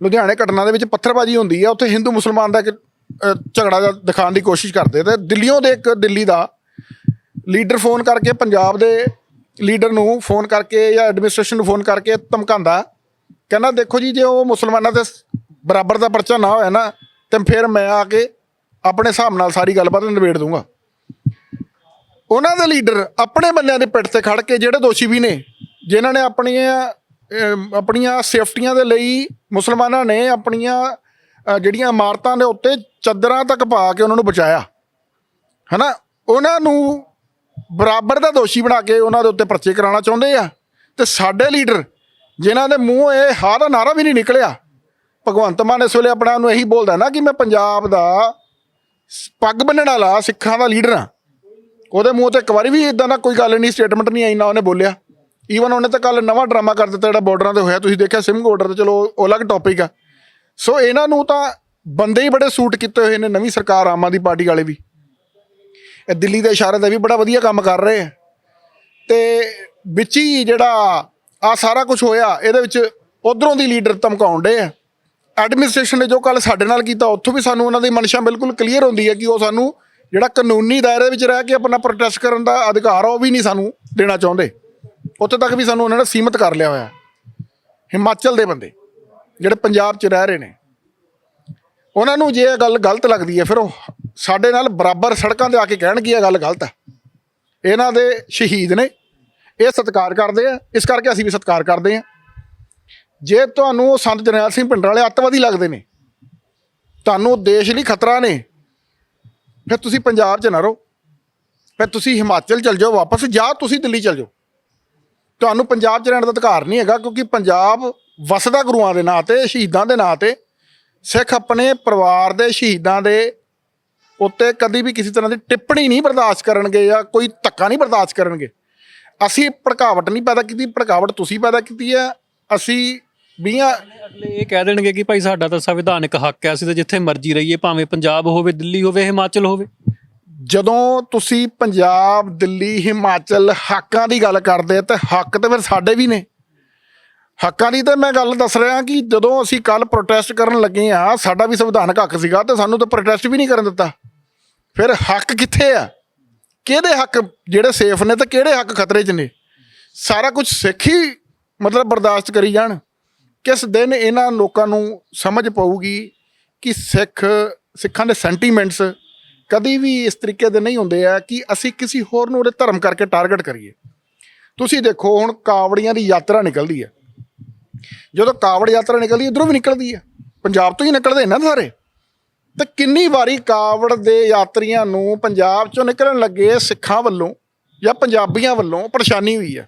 ਲੁਧਿਆਣੇ ਘਟਨਾ ਦੇ ਵਿੱਚ ਪੱਥਰਬਾਜ਼ੀ ਹੁੰਦੀ ਹੈ ਉੱਥੇ ਹਿੰਦੂ ਮੁਸਲਮਾਨ ਦਾ ਇੱਕ ਝਗੜਾ ਦਿਖਾਉਣ ਦੀ ਕੋਸ਼ਿਸ਼ ਕਰਦੇ ਤੇ ਦਿੱਲੀੋਂ ਦੇ ਇੱਕ ਦਿੱਲੀ ਦਾ ਲੀਡਰ ਫੋਨ ਕਰਕੇ, ਪੰਜਾਬ ਦੇ ਲੀਡਰ ਨੂੰ ਫੋਨ ਕਰਕੇ ਜਾਂ ਐਡਮਿਨਿਸਟ੍ਰੇਸ਼ਨ ਨੂੰ ਫੋਨ ਕਰਕੇ ਧਮਕਾਉਂਦਾ। ਕਹਿੰਦਾ, ਦੇਖੋ ਜੀ, ਜੇ ਉਹ ਮੁਸਲਮਾਨਾਂ ਦੇ ਬਰਾਬਰ ਦਾ ਪਰਚਾ ਨਾ ਹੋਇਆ ਨਾ, ਤੇ ਫਿਰ ਮੈਂ ਆ ਕੇ ਆਪਣੇ ਹਿਸਾਬ ਨਾਲ ਸਾਰੀ ਗੱਲਬਾਤ ਨਿਬੇੜ ਦੂੰਗਾ। ਉਹਨਾਂ ਦੇ ਲੀਡਰ ਆਪਣੇ ਬੰਦਿਆਂ ਦੇ ਪਿੱਠ ਤੇ ਖੜ ਕੇ ਜਿਹੜੇ ਦੋਸ਼ੀ ਵੀ ਨੇ, ਜਿਨ੍ਹਾਂ ਨੇ ਆਪਣੀਆਂ ਆਪਣੀਆਂ ਸੇਫਟੀਆਂ ਦੇ ਲਈ ਮੁਸਲਮਾਨਾਂ ਨੇ ਆਪਣੀਆਂ ਜਿਹੜੀਆਂ ਇਮਾਰਤਾਂ ਦੇ ਉੱਤੇ ਚੱਦਰਾਂ ਤੱਕ ਪਾ ਕੇ ਉਹਨਾਂ ਨੂੰ ਬਚਾਇਆ। ਹਨਾ? ਉਹਨਾਂ ਨੂੰ ਬਰਾਬਰ ਦਾ ਦੋਸ਼ੀ ਬਣਾ ਕੇ ਉਹਨਾਂ ਦੇ ਉੱਤੇ ਪਰਚੇ ਕਰਾਉਣਾ ਚਾਹੁੰਦੇ ਆ ਤੇ ਸਾਡੇ ਲੀਡਰ, ਜਿਨ੍ਹਾਂ ਦੇ ਮੂੰਹ ਇਹ ਹਾਂ ਦਾ ਨਾਰਾ ਵੀ ਨਹੀਂ ਨਿਕਲਿਆ, ਭਗਵੰਤ ਮਾਨ ਇਸ ਵੇਲੇ ਆਪਣਾ ਨੂੰ ਇਹੀ ਬੋਲਦਾ ਨਾ ਕਿ ਮੈਂ ਪੰਜਾਬ ਦਾ ਪੱਗ ਬੰਨਣ ਵਾਲਾ ਸਿੱਖਾਂ ਦਾ ਲੀਡਰ ਆ ਉਹਦੇ ਮੂੰਹ ਤੇ ਇੱਕ ਵਾਰੀ ਵੀ ਇਦਾਂ ਦਾ ਕੋਈ ਗੱਲ ਨਹੀਂ ਸਟੇਟਮੈਂਟ ਨਹੀਂ ਆਈ, ਨਾ ਉਹਨੇ ਬੋਲਿਆ। ਈਵਨ ਉਹਨੇ ਤਾਂ ਕੱਲ ਨਵਾਂ ਡਰਾਮਾ ਕਰ ਦਿੱਤਾ ਜਿਹੜਾ ਬਾਰਡਰਾਂ ਤੇ ਹੋਇਆ, ਤੁਸੀਂ ਦੇਖਿਆ ਸਿਮ ਬਾਰਡਰ ਤੇ, ਚਲੋ ਉਹ ਅਲੱਗ ਟੌਪਿਕ ਆ। ਸੋ ਇਹਨਾਂ ਨੂੰ ਤਾਂ ਬੰਦੇ ਹੀ ਬੜੇ ਸੂਟ ਕੀਤੇ ਹੋਏ ਨੇ ਨਵੀਂ ਸਰਕਾਰ, ਆਮ ਆਦਮੀ ਪਾਰਟੀ ਵਾਲੇ ਵੀ। ਇਹ ਦਿੱਲੀ ਦੇ ਇਸ਼ਾਰੇ ਤੇ ਵੀ ਬੜਾ ਵਧੀਆ ਕੰਮ ਕਰ ਰਹੇ ਆ। ਤੇ ਵਿੱਚ ਹੀ ਜਿਹੜਾ ਆ ਸਾਰਾ ਕੁਝ ਹੋਇਆ, ਇਹਦੇ ਵਿੱਚ ਉਧਰੋਂ ਦੀ ਲੀਡਰ ਧਮਕਾਉਣ ਡੇ ਆ। ਐਡਮਿਨਿਸਟ੍ਰੇਸ਼ਨ ਨੇ ਜੋ ਕੱਲ ਸਾਡੇ ਨਾਲ ਕੀਤਾ, ਉੱਥੋਂ ਵੀ ਸਾਨੂੰ ਉਹਨਾਂ ਦੀ ਮਨਸ਼ਾ ਬਿਲਕੁਲ ਕਲੀਅਰ ਹੁੰਦੀ ਹੈ ਕਿ ਉਹ ਸਾਨੂੰ ਜਿਹੜਾ ਕਾਨੂੰਨੀ ਦਾਇਰੇ ਵਿੱਚ ਰਹਿ ਕੇ ਆਪਣਾ ਪ੍ਰੋਟੈਸਟ ਕਰਨ ਦਾ ਅਧਿਕਾਰ ਆ, ਉਹ ਵੀ ਨਹੀਂ ਸਾਨੂੰ ਦੇਣਾ ਚਾਹੁੰਦੇ। ਉੱਥੇ ਤੱਕ ਵੀ ਸਾਨੂੰ ਉਹਨਾਂ ਨੇ ਸੀਮਤ ਕਰ ਲਿਆ ਹੋਇਆ। ਹਿਮਾਚਲ ਦੇ ਬੰਦੇ, ਜਿਹੜੇ ਪੰਜਾਬ 'ਚ ਰਹਿ ਰਹੇ ਨੇ। ਉਹਨਾਂ ਨੂੰ ਜੇ ਇਹ ਗੱਲ ਗਲਤ ਲੱਗਦੀ ਹੈ ਫਿਰ ਉਹ ਸਾਡੇ ਨਾਲ ਬਰਾਬਰ ਸੜਕਾਂ ਤੇ ਆ ਕੇ ਕਹਿਣ ਕਿ ਇਹ ਗੱਲ ਗਲਤ ਹੈ। ਇਹਨਾਂ ਦੇ ਸ਼ਹੀਦ ਨੇ ਇਹ ਸਤਿਕਾਰ ਕਰਦੇ ਆ। ਇਸ ਕਰਕੇ ਅਸੀਂ ਵੀ ਸਤਿਕਾਰ ਕਰਦੇ ਆ। ਜੇ ਤੁਹਾਨੂੰ ਸੰਤ ਜਰਨੈਲ ਸਿੰਘ ਪਿੰਡਰ ਵਾਲੇ ਅੱਤਵਾਦੀ ਲੱਗਦੇ ਨੇ, ਤੁਹਾਨੂੰ ਦੇਸ਼ ਲਈ ਖਤਰਾ ਨੇ, ਫਿਰ ਤੁਸੀਂ ਪੰਜਾਬ 'ਚ ਨਾ ਰਹੋ। ਫਿਰ ਤੁਸੀਂ ਹਿਮਾਚਲ ਚਲ ਜਾਓ ਵਾਪਸ, ਜਾਂ ਤੁਸੀਂ ਦਿੱਲੀ ਚਲ ਜਾਓ। ਤੁਹਾਨੂੰ ਪੰਜਾਬ 'ਚ ਰਹਿਣ ਦਾ ਅਧਿਕਾਰ ਨਹੀਂ ਹੈਗਾ, ਕਿਉਂਕਿ ਪੰਜਾਬ ਵਸਦਾ ਗੁਰੂਆਂ ਦੇ ਨਾਂ ਤੇ, ਸ਼ਹੀਦਾਂ ਦੇ ਨਾਂ ਤੇ, ਸਿੱਖ ਆਪਣੇ ਪਰਿਵਾਰ ਦੇ ਸ਼ਹੀਦਾਂ ਦੇ ਉੱਤੇ ਕਦੀ ਵੀ ਕਿਸੇ ਤਰ੍ਹਾਂ ਦੀ ਟਿੱਪਣੀ ਨਹੀਂ ਬਰਦਾਸ਼ਤ ਕਰਨਗੇ ਜਾਂ ਕੋਈ ਧੱਕਾ ਨਹੀਂ ਬਰਦਾਸ਼ਤ ਕਰਨਗੇ। ਅਸੀਂ ਭੜਕਾਵਟ ਨਹੀਂ ਪੈਦਾ ਕੀਤੀ ਭੜਕਾਵਟ ਤੁਸੀਂ ਪੈਦਾ ਕੀਤੀ ਹੈ। ਅਸੀਂ ਵੀਆਂ ਅਗਲੇ ਇਹ ਕਹਿ ਦੇਣਗੇ ਕਿ ਭਾਈ ਸਾਡਾ ਤਾਂ ਸੰਵਿਧਾਨਕ ਹੱਕ ਹੈ ਅਸੀਂ ਤਾਂ ਜਿੱਥੇ ਮਰਜ਼ੀ ਰਹੀਏ ਭਾਵੇਂ ਪੰਜਾਬ ਹੋਵੇ ਦਿੱਲੀ ਹੋਵੇ ਹਿਮਾਚਲ ਹੋਵੇ। ਜਦੋਂ ਤੁਸੀਂ ਪੰਜਾਬ ਦਿੱਲੀ ਹਿਮਾਚਲ ਹੱਕਾਂ ਦੀ ਗੱਲ ਕਰਦੇ ਤਾਂ ਹੱਕ ਤੇ ਫਿਰ ਸਾਡੇ ਵੀ ਨੇ। ਹੱਕਾਂ ਦੀ ਤਾਂ ਮੈਂ ਗੱਲ ਦੱਸ ਰਿਹਾ ਕਿ ਜਦੋਂ ਅਸੀਂ ਕੱਲ ਪ੍ਰੋਟੈਸਟ ਕਰਨ ਲੱਗੇ ਆ ਸਾਡਾ ਵੀ ਸੰਵਿਧਾਨਕ ਹੱਕ ਸੀਗਾ ਤੇ ਸਾਨੂੰ ਤਾਂ ਪ੍ਰੋਟੈਸਟ ਵੀ ਨਹੀਂ ਕਰਨ ਦਿੱਤਾ। ਫਿਰ ਹੱਕ ਕਿੱਥੇ ਆ? ਕਿਹਦੇ ਹੱਕ? ਜਿਹੜੇ ਸੇਫ ਨੇ ਤੇ ਕਿਹੜੇ ਹੱਕ ਖਤਰੇ 'ਚ ਨੇ? ਸਾਰਾ ਕੁਝ ਸਿੱਖ ਹੀ ਮਤਲਬ ਬਰਦਾਸ਼ਤ ਕਰੀ ਜਾਣ। ਕਿਸ ਦਿਨ ਇਹਨਾਂ ਲੋਕਾਂ ਨੂੰ ਸਮਝ ਪਊਗੀ ਕਿ ਸਿੱਖ, ਸਿੱਖਾਂ ਦੇ ਸੈਂਟੀਮੈਂਟਸ ਕਦੀ ਵੀ ਇਸ ਤਰੀਕੇ ਦੇ ਨਹੀਂ ਹੁੰਦੇ ਆ ਕਿ ਅਸੀਂ ਕਿਸੇ ਹੋਰ ਨੂੰ ਉਹਦੇ ਧਰਮ ਕਰਕੇ ਟਾਰਗੇਟ ਕਰੀਏ। ਤੁਸੀਂ ਦੇਖੋ ਹੁਣ ਕਾਵੜੀਆਂ ਦੀ ਯਾਤਰਾ ਨਿਕਲਦੀ ਹੈ ਜਦੋਂ ਕਾਵੜ ਯਾਤਰਾ ਨਿਕਲਦੀ ਇਧਰੋਂ ਵੀ ਨਿਕਲਦੀ ਹੈ ਪੰਜਾਬ ਤੋਂ ਹੀ ਨਿਕਲਦੇ ਨਾ ਸਾਰੇ। ਤਾਂ ਕਿੰਨੀ ਵਾਰੀ ਕਾਵੜ ਦੇ ਯਾਤਰੀਆਂ ਨੂੰ ਪੰਜਾਬ ਚੋਂ ਨਿਕਲਣ ਲੱਗੇ ਸਿੱਖਾਂ ਵੱਲੋਂ ਜਾਂ ਪੰਜਾਬੀਆਂ ਵੱਲੋਂ ਪਰੇਸ਼ਾਨੀ ਹੋਈ ਹੈ?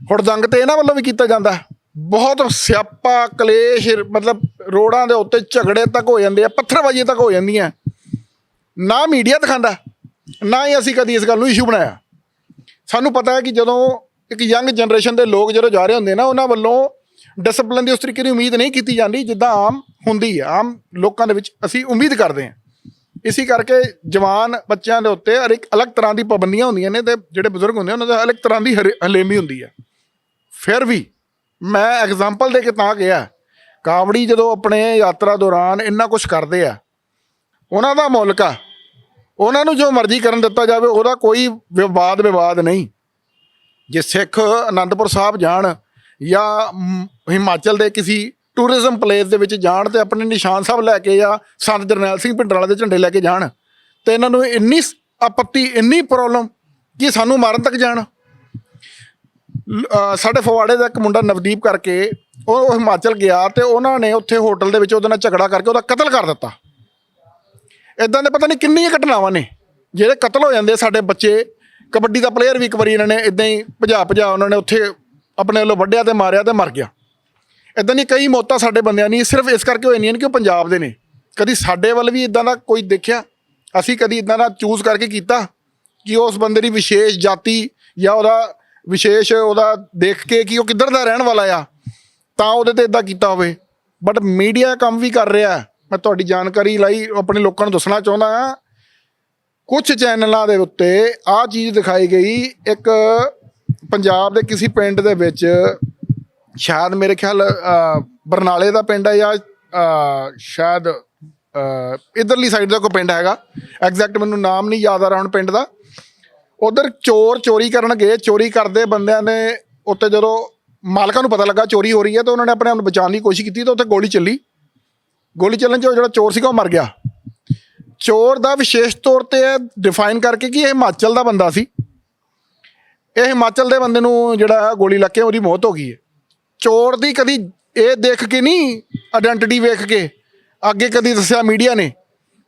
ਹੁੜਦੰਗ ਤੇ ਇਹਨਾਂ ਵੱਲੋਂ ਵੀ ਕੀਤਾ ਜਾਂਦਾ ਬਹੁਤ ਸਿਆਪਾ, ਕਲੇਸ਼, ਮਤਲਬ ਰੋਡਾਂ ਦੇ ਉੱਤੇ ਝਗੜੇ ਤੱਕ ਹੋ ਜਾਂਦੇ ਆ ਪੱਥਰਬਾਜ਼ੀ ਤੱਕ ਹੋ ਜਾਂਦੀਆਂ ਨਾ ਮੀਡੀਆ ਦਿਖਾਉਂਦਾ, ਨਾ ਹੀ ਅਸੀਂ ਕਦੀ ਇਸ ਗੱਲ ਨੂੰ ਇਸ਼ੂ ਬਣਾਇਆ। ਸਾਨੂੰ ਪਤਾ ਹੈ ਕਿ ਜਦੋਂ ਇੱਕ ਯੰਗ ਜਨਰੇਸ਼ਨ ਦੇ ਲੋਕ ਜਦੋਂ ਜਾ ਰਹੇ ਹੁੰਦੇ ਨਾ, ਉਹਨਾਂ ਵੱਲੋਂ ਡਿਸਪਲਿਨ ਦੀ ਉਸ ਤਰੀਕੇ ਦੀ ਉਮੀਦ ਨਹੀਂ ਕੀਤੀ ਜਾਂਦੀ, ਜਿੱਦਾਂ ਆਮ ਹੁੰਦੀ ਹੈ ਆਮ ਲੋਕਾਂ ਦੇ ਵਿੱਚ ਅਸੀਂ ਉਮੀਦ ਕਰਦੇ ਹਾਂ। ਇਸੇ ਕਰਕੇ ਜਵਾਨ ਬੱਚਿਆਂ ਦੇ ਉੱਤੇ ਹਰ ਇੱਕ ਅਲੱਗ ਤਰ੍ਹਾਂ ਦੀ ਪਾਬੰਦੀਆਂ ਹੁੰਦੀਆਂ ਨੇ ਤੇ ਜਿਹੜੇ ਬਜ਼ੁਰਗ ਹੁੰਦੇ ਉਹਨਾਂ ਦਾ ਅਲੱਗ ਤਰ੍ਹਾਂ ਦੀ ਹਰੇ- ਹਲੇਮੀ ਹੁੰਦੀ ਹੈ ਫਿਰ ਵੀ ਮੈਂ ਐਗਜ਼ਾਮਪਲ ਦੇ ਕੇ ਤਾਂ ਗਿਆ। ਕਾਵੜੀ ਜਦੋਂ ਆਪਣੇ ਯਾਤਰਾ ਦੌਰਾਨ ਇੰਨਾ ਕੁਝ ਕਰਦੇ ਆ, ਉਹਨਾਂ ਦਾ ਮੁਲਕ ਆ। ਉਹਨਾਂ ਨੂੰ ਜੋ ਮਰਜ਼ੀ ਕਰਨ ਦਿੱਤਾ ਜਾਵੇ, ਉਹਦਾ ਕੋਈ ਵਿਵਾਦ ਵਿਵਾਦ ਨਹੀਂ। ਜੇ ਸਿੱਖ ਅਨੰਦਪੁਰ ਸਾਹਿਬ ਜਾਣ ਜਾਂ ਹਿਮਾਚਲ ਦੇ ਕਿਸੇ ਟੂਰਿਜ਼ਮ ਪਲੇਸ ਦੇ ਵਿੱਚ ਜਾਣ ਤੇ ਆਪਣੇ ਨਿਸ਼ਾਨ ਸਾਹਿਬ ਲੈ ਕੇ ਜਾਂ ਸੰਤ ਜਰਨੈਲ ਸਿੰਘ ਭਿੰਡਰਾਲਾ ਦੇ ਝੰਡੇ ਲੈ ਕੇ ਜਾਣ ਤੇ ਇਹਨਾਂ ਨੂੰ ਇੰਨੀ ਆਪੱਤੀ, ਇੰਨੀ ਪ੍ਰੋਬਲਮ ਕਿ ਸਾਨੂੰ ਮਾਰਨ ਤੱਕ ਜਾਣ। ਲ- ਸਾਡੇ ਫਵਾੜੇ ਦਾ ਇੱਕ ਮੁੰਡਾ ਨਵਦੀਪ ਕਰਕੇ ਉਹ ਹਿਮਾਚਲ ਗਿਆ ਤੇ ਉਹਨਾਂ ਨੇ ਉੱਥੇ ਹੋਟਲ ਦੇ ਵਿੱਚ ਉਹਦੇ ਨਾਲ ਝਗੜਾ ਕਰਕੇ ਉਹਦਾ ਕਤਲ ਕਰ ਦਿੱਤਾ। ਇਦਾਂ ਦੇ ਪਤਾ ਨਹੀਂ ਕਿੰਨੀਆਂ ਘਟਨਾਵਾਂ ਨੇ, ਜਿਹੜੇ ਕਤਲ ਹੋ ਜਾਂਦੇ ਸਾਡੇ ਬੱਚੇ। ਕਬੱਡੀ ਦਾ ਪਲੇਅਰ ਵੀ ਇੱਕ ਵਾਰੀ ਇਹਨਾਂ ਨੇ ਇਦਾਂ ਹੀ ਭਜਾ ਭਜਾ ਉਹਨਾਂ ਨੇ ਉੱਥੇ ਆਪਣੇ ਵੱਲੋਂ ਵੱਢਿਆ ਤੇ ਮਾਰਿਆ ਤੇ ਮਰ ਗਿਆ। ਇਦਾਂ ਦੀ ਕਈ ਮੌਤਾਂ ਸਾਡੇ ਬੰਦਿਆਂ ਨਹੀਂ ਸਿਰਫ ਇਸ ਕਰਕੇ ਹੋਈ ਨਹੀਂ ਕਿ ਉਹ ਪੰਜਾਬ ਦੇ ਨੇ। ਕਦੀ ਸਾਡੇ ਵੱਲ ਵੀ ਇਦਾਂ ਦਾ ਕੋਈ ਦੇਖਿਆ? ਅਸੀਂ ਕਦੀ ਇਦਾਂ ਦਾ ਚੂਜ਼ ਕਰਕੇ ਕੀਤਾ ਕਿ ਉਸ ਬੰਦੇ ਦੀ ਵਿਸ਼ੇਸ਼ ਜਾਤੀ ਜਾਂ ਉਹਦਾ ਵਿਸ਼ੇਸ਼ ਉਹਦਾ ਦੇਖ ਕੇ ਕਿ ਉਹ ਕਿੱਧਰ ਦਾ ਰਹਿਣ ਵਾਲਾ ਆ, ਤਾਂ ਉਹਦੇ ਤੇ ਇਦਾਂ ਕੀਤਾ ਹੋਵੇ। ਬਟ ਮੀਡੀਆ ਕੰਮ ਵੀ ਕਰ ਰਿਹਾ। ਮੈਂ ਤੁਹਾਡੀ ਜਾਣਕਾਰੀ ਲਈ ਆਪਣੇ ਲੋਕਾਂ ਨੂੰ ਦੱਸਣਾ ਚਾਹੁੰਦਾ ਹਾਂ। ਕੁਝ ਚੈਨਲਾਂ ਦੇ ਉੱਤੇ ਆਹ ਚੀਜ਼ ਦਿਖਾਈ ਗਈ। ਇੱਕ ਪੰਜਾਬ ਦੇ ਕਿਸੇ ਪਿੰਡ ਦੇ ਵਿੱਚ ਸ਼ਾਇਦ ਮੇਰੇ ਖਿਆਲ ਬਰਨਾਲੇ ਦਾ ਪਿੰਡ ਹੈ ਜਾਂ ਸ਼ਾਇਦ ਅ, ਇਧਰਲੀ ਸਾਈਡ ਦਾ ਕੋਈ ਪਿੰਡ ਹੈਗਾ। ਐਗਜ਼ੈਕਟ ਮੈਨੂੰ ਨਾਮ ਨਹੀਂ ਯਾਦ ਆ ਰਿਹਾ ਹੁਣ ਪਿੰਡ ਦਾ। ਉਧਰ ਚੋਰ ਚੋਰੀ ਕਰਨ ਗਏ ਚੋਰੀ ਕਰਦੇ ਬੰਦਿਆਂ ਨੇ ਉੱਤੇ ਜਦੋਂ ਮਾਲਕਾਂ ਨੂੰ ਪਤਾ ਲੱਗਾ ਚੋਰੀ ਹੋ ਰਹੀ ਹੈ ਤਾਂ ਉਹਨਾਂ ਨੇ ਆਪਣੇ ਆਪ ਨੂੰ ਬਚਾਉਣ ਦੀ ਕੋਸ਼ਿਸ਼ ਕੀਤੀ ਤਾਂ ਉੱਥੇ ਗੋਲੀ ਚੱਲੀ। ਗੋਲੀ ਚੱਲਣ 'ਚ ਉਹ ਜਿਹੜਾ ਚੋਰ ਸੀਗਾ ਉਹ ਮਰ ਗਿਆ। ਚੋਰ ਦਾ ਵਿਸ਼ੇਸ਼ ਤੌਰ ਤੇ ਡਿਫਾਈਨ ਕਰਕੇ ਕਿ ਇਹ ਹਿਮਾਚਲ ਦਾ ਬੰਦਾ ਸੀ। ਇਹ ਹਿਮਾਚਲ ਦੇ ਬੰਦੇ ਨੂੰ ਜਿਹੜਾ ਗੋਲੀ ਲੱਗ ਕੇ ਉਹਦੀ ਮੌਤ ਹੋ ਗਈ ਹੈ। ਚੋਰ ਦੀ ਕਦੀ ਇਹ ਦੇਖ ਕੇ ਨਹੀਂ ਆਇਡੈਂਟੀਟੀ ਵੇਖ ਕੇ? ਅੱਗੇ ਕਦੀ ਦੱਸਿਆ ਮੀਡੀਆ ਨੇ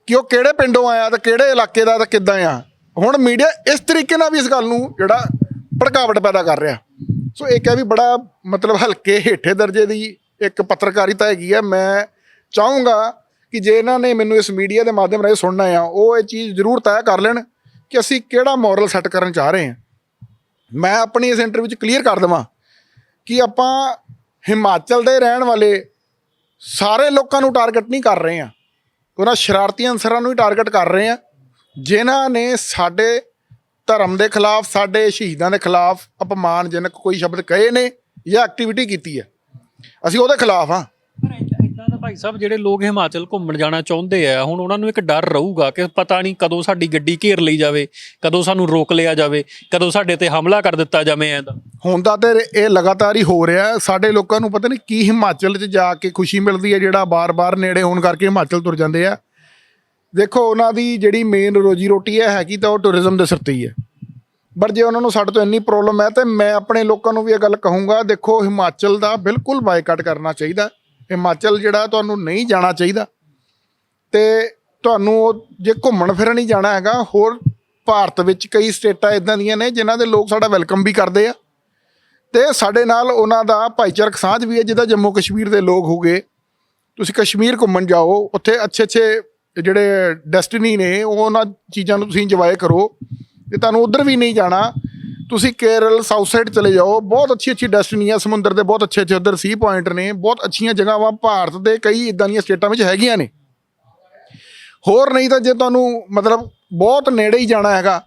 ਕਿ ਉਹ ਕਿਹੜੇ ਪਿੰਡੋਂ ਆਇਆ ਤੇ ਕਿਹੜੇ ਇਲਾਕੇ ਦਾ ਤੇ ਕਿੱਦਾਂ ਆ? ਹੁਣ ਮੀਡੀਆ ਇਸ ਤਰੀਕੇ ਨਾਲ ਵੀ ਇਸ ਗੱਲ ਨੂੰ ਜਿਹੜਾ ਭੜਕਾਵਟ ਪੈਦਾ ਕਰ ਰਿਹਾ। ਸੋ ਇਹ ਕਿਹਾ ਵੀ ਬੜਾ ਮਤਲਬ ਹਲਕੇ ਹੇਠੇ ਦਰਜੇ ਦੀ ਇੱਕ ਪੱਤਰਕਾਰਿਤਾ ਹੈਗੀ ਆ। ਮੈਂ ਚਾਹੂੰਗਾ ਕਿ ਜੇ ਇਹਨਾਂ ਨੇ ਮੈਨੂੰ ਇਸ ਮੀਡੀਆ ਦੇ ਮਾਧਿਅਮ ਰਾਹੀਂ ਸੁਣਨਾ ਆ, ਉਹ ਇਹ ਚੀਜ਼ ਜ਼ਰੂਰ ਤੈਅ ਕਰ ਲੈਣ ਕਿ ਅਸੀਂ ਕਿਹੜਾ ਮੋਰਲ ਸੈੱਟ ਕਰਨ ਚਾਹ ਰਹੇ ਹਾਂ। ਮੈਂ ਆਪਣੀ ਇਸ ਇੰਟਰਵਿਊ ਚ ਕਲੀਅਰ ਕਰ ਦਵਾਂ ਕਿ ਆਪਾਂ ਹਿਮਾਚਲ ਦੇ ਰਹਿਣ ਵਾਲੇ ਸਾਰੇ ਲੋਕਾਂ ਨੂੰ ਟਾਰਗੇਟ ਨਹੀਂ ਕਰ ਰਹੇ ਆ ਉਹਨਾਂ ਸ਼ਰਾਰਤੀ ਅਨਸਰਾਂ ਨੂੰ ਹੀ ਟਾਰਗੇਟ ਕਰ ਰਹੇ ਆ ਜਿਨ੍ਹਾਂ ਨੇ ਸਾਡੇ ਧਰਮ ਦੇ ਖਿਲਾਫ, ਸਾਡੇ ਸ਼ਹੀਦਾਂ ਦੇ ਖਿਲਾਫ ਅਪਮਾਨਜਨਕ ਕੋਈ ਸ਼ਬਦ ਕਹੇ ਨੇ ਜਾਂ ਐਕਟੀਵਿਟੀ ਕੀਤੀ ਹੈ। ਅਸੀਂ ਉਹਦੇ ਖਿਲਾਫ ਆ ਭਾਈ ਸਾਹਿਬ, ਜਿਹੜੇ ਲੋਕ ਹਿਮਾਚਲ ਘੁੰਮਣ ਜਾਣਾ ਚਾਹੁੰਦੇ ਆ, ਹੁਣ ਉਹਨਾਂ ਨੂੰ ਇੱਕ ਡਰ ਰਹੂਗਾ ਕਿ ਪਤਾ ਨਹੀਂ ਕਦੋਂ ਸਾਡੀ ਗੱਡੀ ਘੇਰ ਲਈ ਜਾਵੇ, ਕਦੋਂ ਸਾਨੂੰ ਰੋਕ ਲਿਆ ਜਾਵੇ, ਕਦੋਂ ਸਾਡੇ ਤੇ ਹਮਲਾ ਕਰ ਦਿੱਤਾ ਜਾਵੇ ਐਂ ਦਾ ਹੁੰਦਾ ਤੇ ਇਹ ਲਗਾਤਾਰ ਹੀ ਹੋ ਰਿਹਾ ਸਾਡੇ ਲੋਕਾਂ ਨੂੰ ਪਤਾ ਨਹੀਂ ਕੀ ਹਿਮਾਚਲ 'ਚ ਜਾ ਕੇ ਖੁਸ਼ੀ ਮਿਲਦੀ ਹੈ, ਜਿਹੜਾ ਬਾਰ-ਬਾਰ ਨੇੜੇ ਹੋਣ ਕਰਕੇ ਹਿਮਾਚਲ ਤੁਰ ਜਾਂਦੇ ਆ। ਦੇਖੋ, ਉਹਨਾਂ ਦੀ ਜਿਹੜੀ ਮੇਨ ਰੋਜੀ ਰੋਟੀ ਹੈ, ਹੈਗੀ ਤਾਂ ਉਹ ਟੂਰਿਜ਼ਮ ਦੇ ਸਿਰ ਤੇ ਹੀ ਹੈ। ਪਰ ਜੇ ਉਹਨਾਂ ਨੂੰ ਸਾਡੇ ਤੋਂ ਇੰਨੀ ਪ੍ਰੋਬਲਮ ਹੈ, ਤੇ ਮੈਂ ਆਪਣੇ ਲੋਕਾਂ ਨੂੰ ਵੀ ਇਹ ਗੱਲ ਕਹੂੰਗਾ, ਦੇਖੋ, ਹਿਮਾਚਲ ਦਾ ਬਿਲਕੁਲ ਬਾਈਕਾਟ ਕਰਨਾ ਚਾਹੀਦਾ ਹਿਮਾਚਲ ਜਿਹੜਾ ਤੁਹਾਨੂੰ ਨਹੀਂ ਜਾਣਾ ਚਾਹੀਦਾ। ਤੇ ਤੁਹਾਨੂੰ ਉਹ ਜੇ ਘੁੰਮਣ ਫਿਰਨ ਹੀ ਜਾਣਾ ਹੈਗਾ, ਹੋਰ ਭਾਰਤ ਵਿੱਚ ਕਈ ਸਟੇਟਾਂ ਇਦਾਂ ਦੀਆਂ ਨੇ ਜਿਨ੍ਹਾਂ ਦੇ ਲੋਕ ਸਾਡਾ ਵੈਲਕਮ ਵੀ ਕਰਦੇ ਆ। ਤੇ ਸਾਡੇ ਨਾਲ ਉਹਨਾਂ ਦਾ ਭਾਈਚਾਰਕ ਸਾਂਝ ਵੀ ਹੈ ਜਿੱਦਾਂ ਜੰਮੂ ਕਸ਼ਮੀਰ ਦੇ ਲੋਕ ਹੋਗੇ ਤੁਸੀਂ ਕਸ਼ਮੀਰ ਘੁੰਮਣ ਜਾਓ, ਉੱਥੇ ਅੱਛੇ ਅੱਛੇ ਜਿਹੜੇ ਡੈਸਟੀਨੀ ਨੇ, ਉਹ ਉਹਨਾਂ ਚੀਜ਼ਾਂ ਨੂੰ ਤੁਸੀਂ ਇੰਜੋਏ ਕਰੋ। ਤੇ ਤੁਹਾਨੂੰ ਉਧਰ ਵੀ ਨਹੀਂ ਜਾਣਾ। ਤੁਸੀਂ ਕੇਰਲ ਸਾਊਥ ਸਾਈਡ ਚਲੇ ਜਾਓ ਬਹੁਤ ਅੱਛੀ ਅੱਛੀ ਡੈਸਟੀਨੀ ਆ ਸਮੁੰਦਰ ਦੇ ਬਹੁਤ ਅੱਛੇ ਅੱਛੇ ਉਧਰ ਸੀ ਪੁਆਇੰਟ ਨੇ ਬਹੁਤ ਅੱਛੀਆਂ ਜਗ੍ਹਾਵਾਂ ਭਾਰਤ ਦੇ ਕਈ ਇਦਾਂ ਦੀਆਂ ਸਟੇਟਾਂ ਵਿੱਚ ਹੈਗੀਆਂ ਨੇ। ਹੋਰ ਨਹੀਂ ਤਾਂ ਜੇ ਤੁਹਾਨੂੰ ਮਤਲਬ ਬਹੁਤ ਨੇੜੇ ਹੀ ਜਾਣਾ ਹੈਗਾ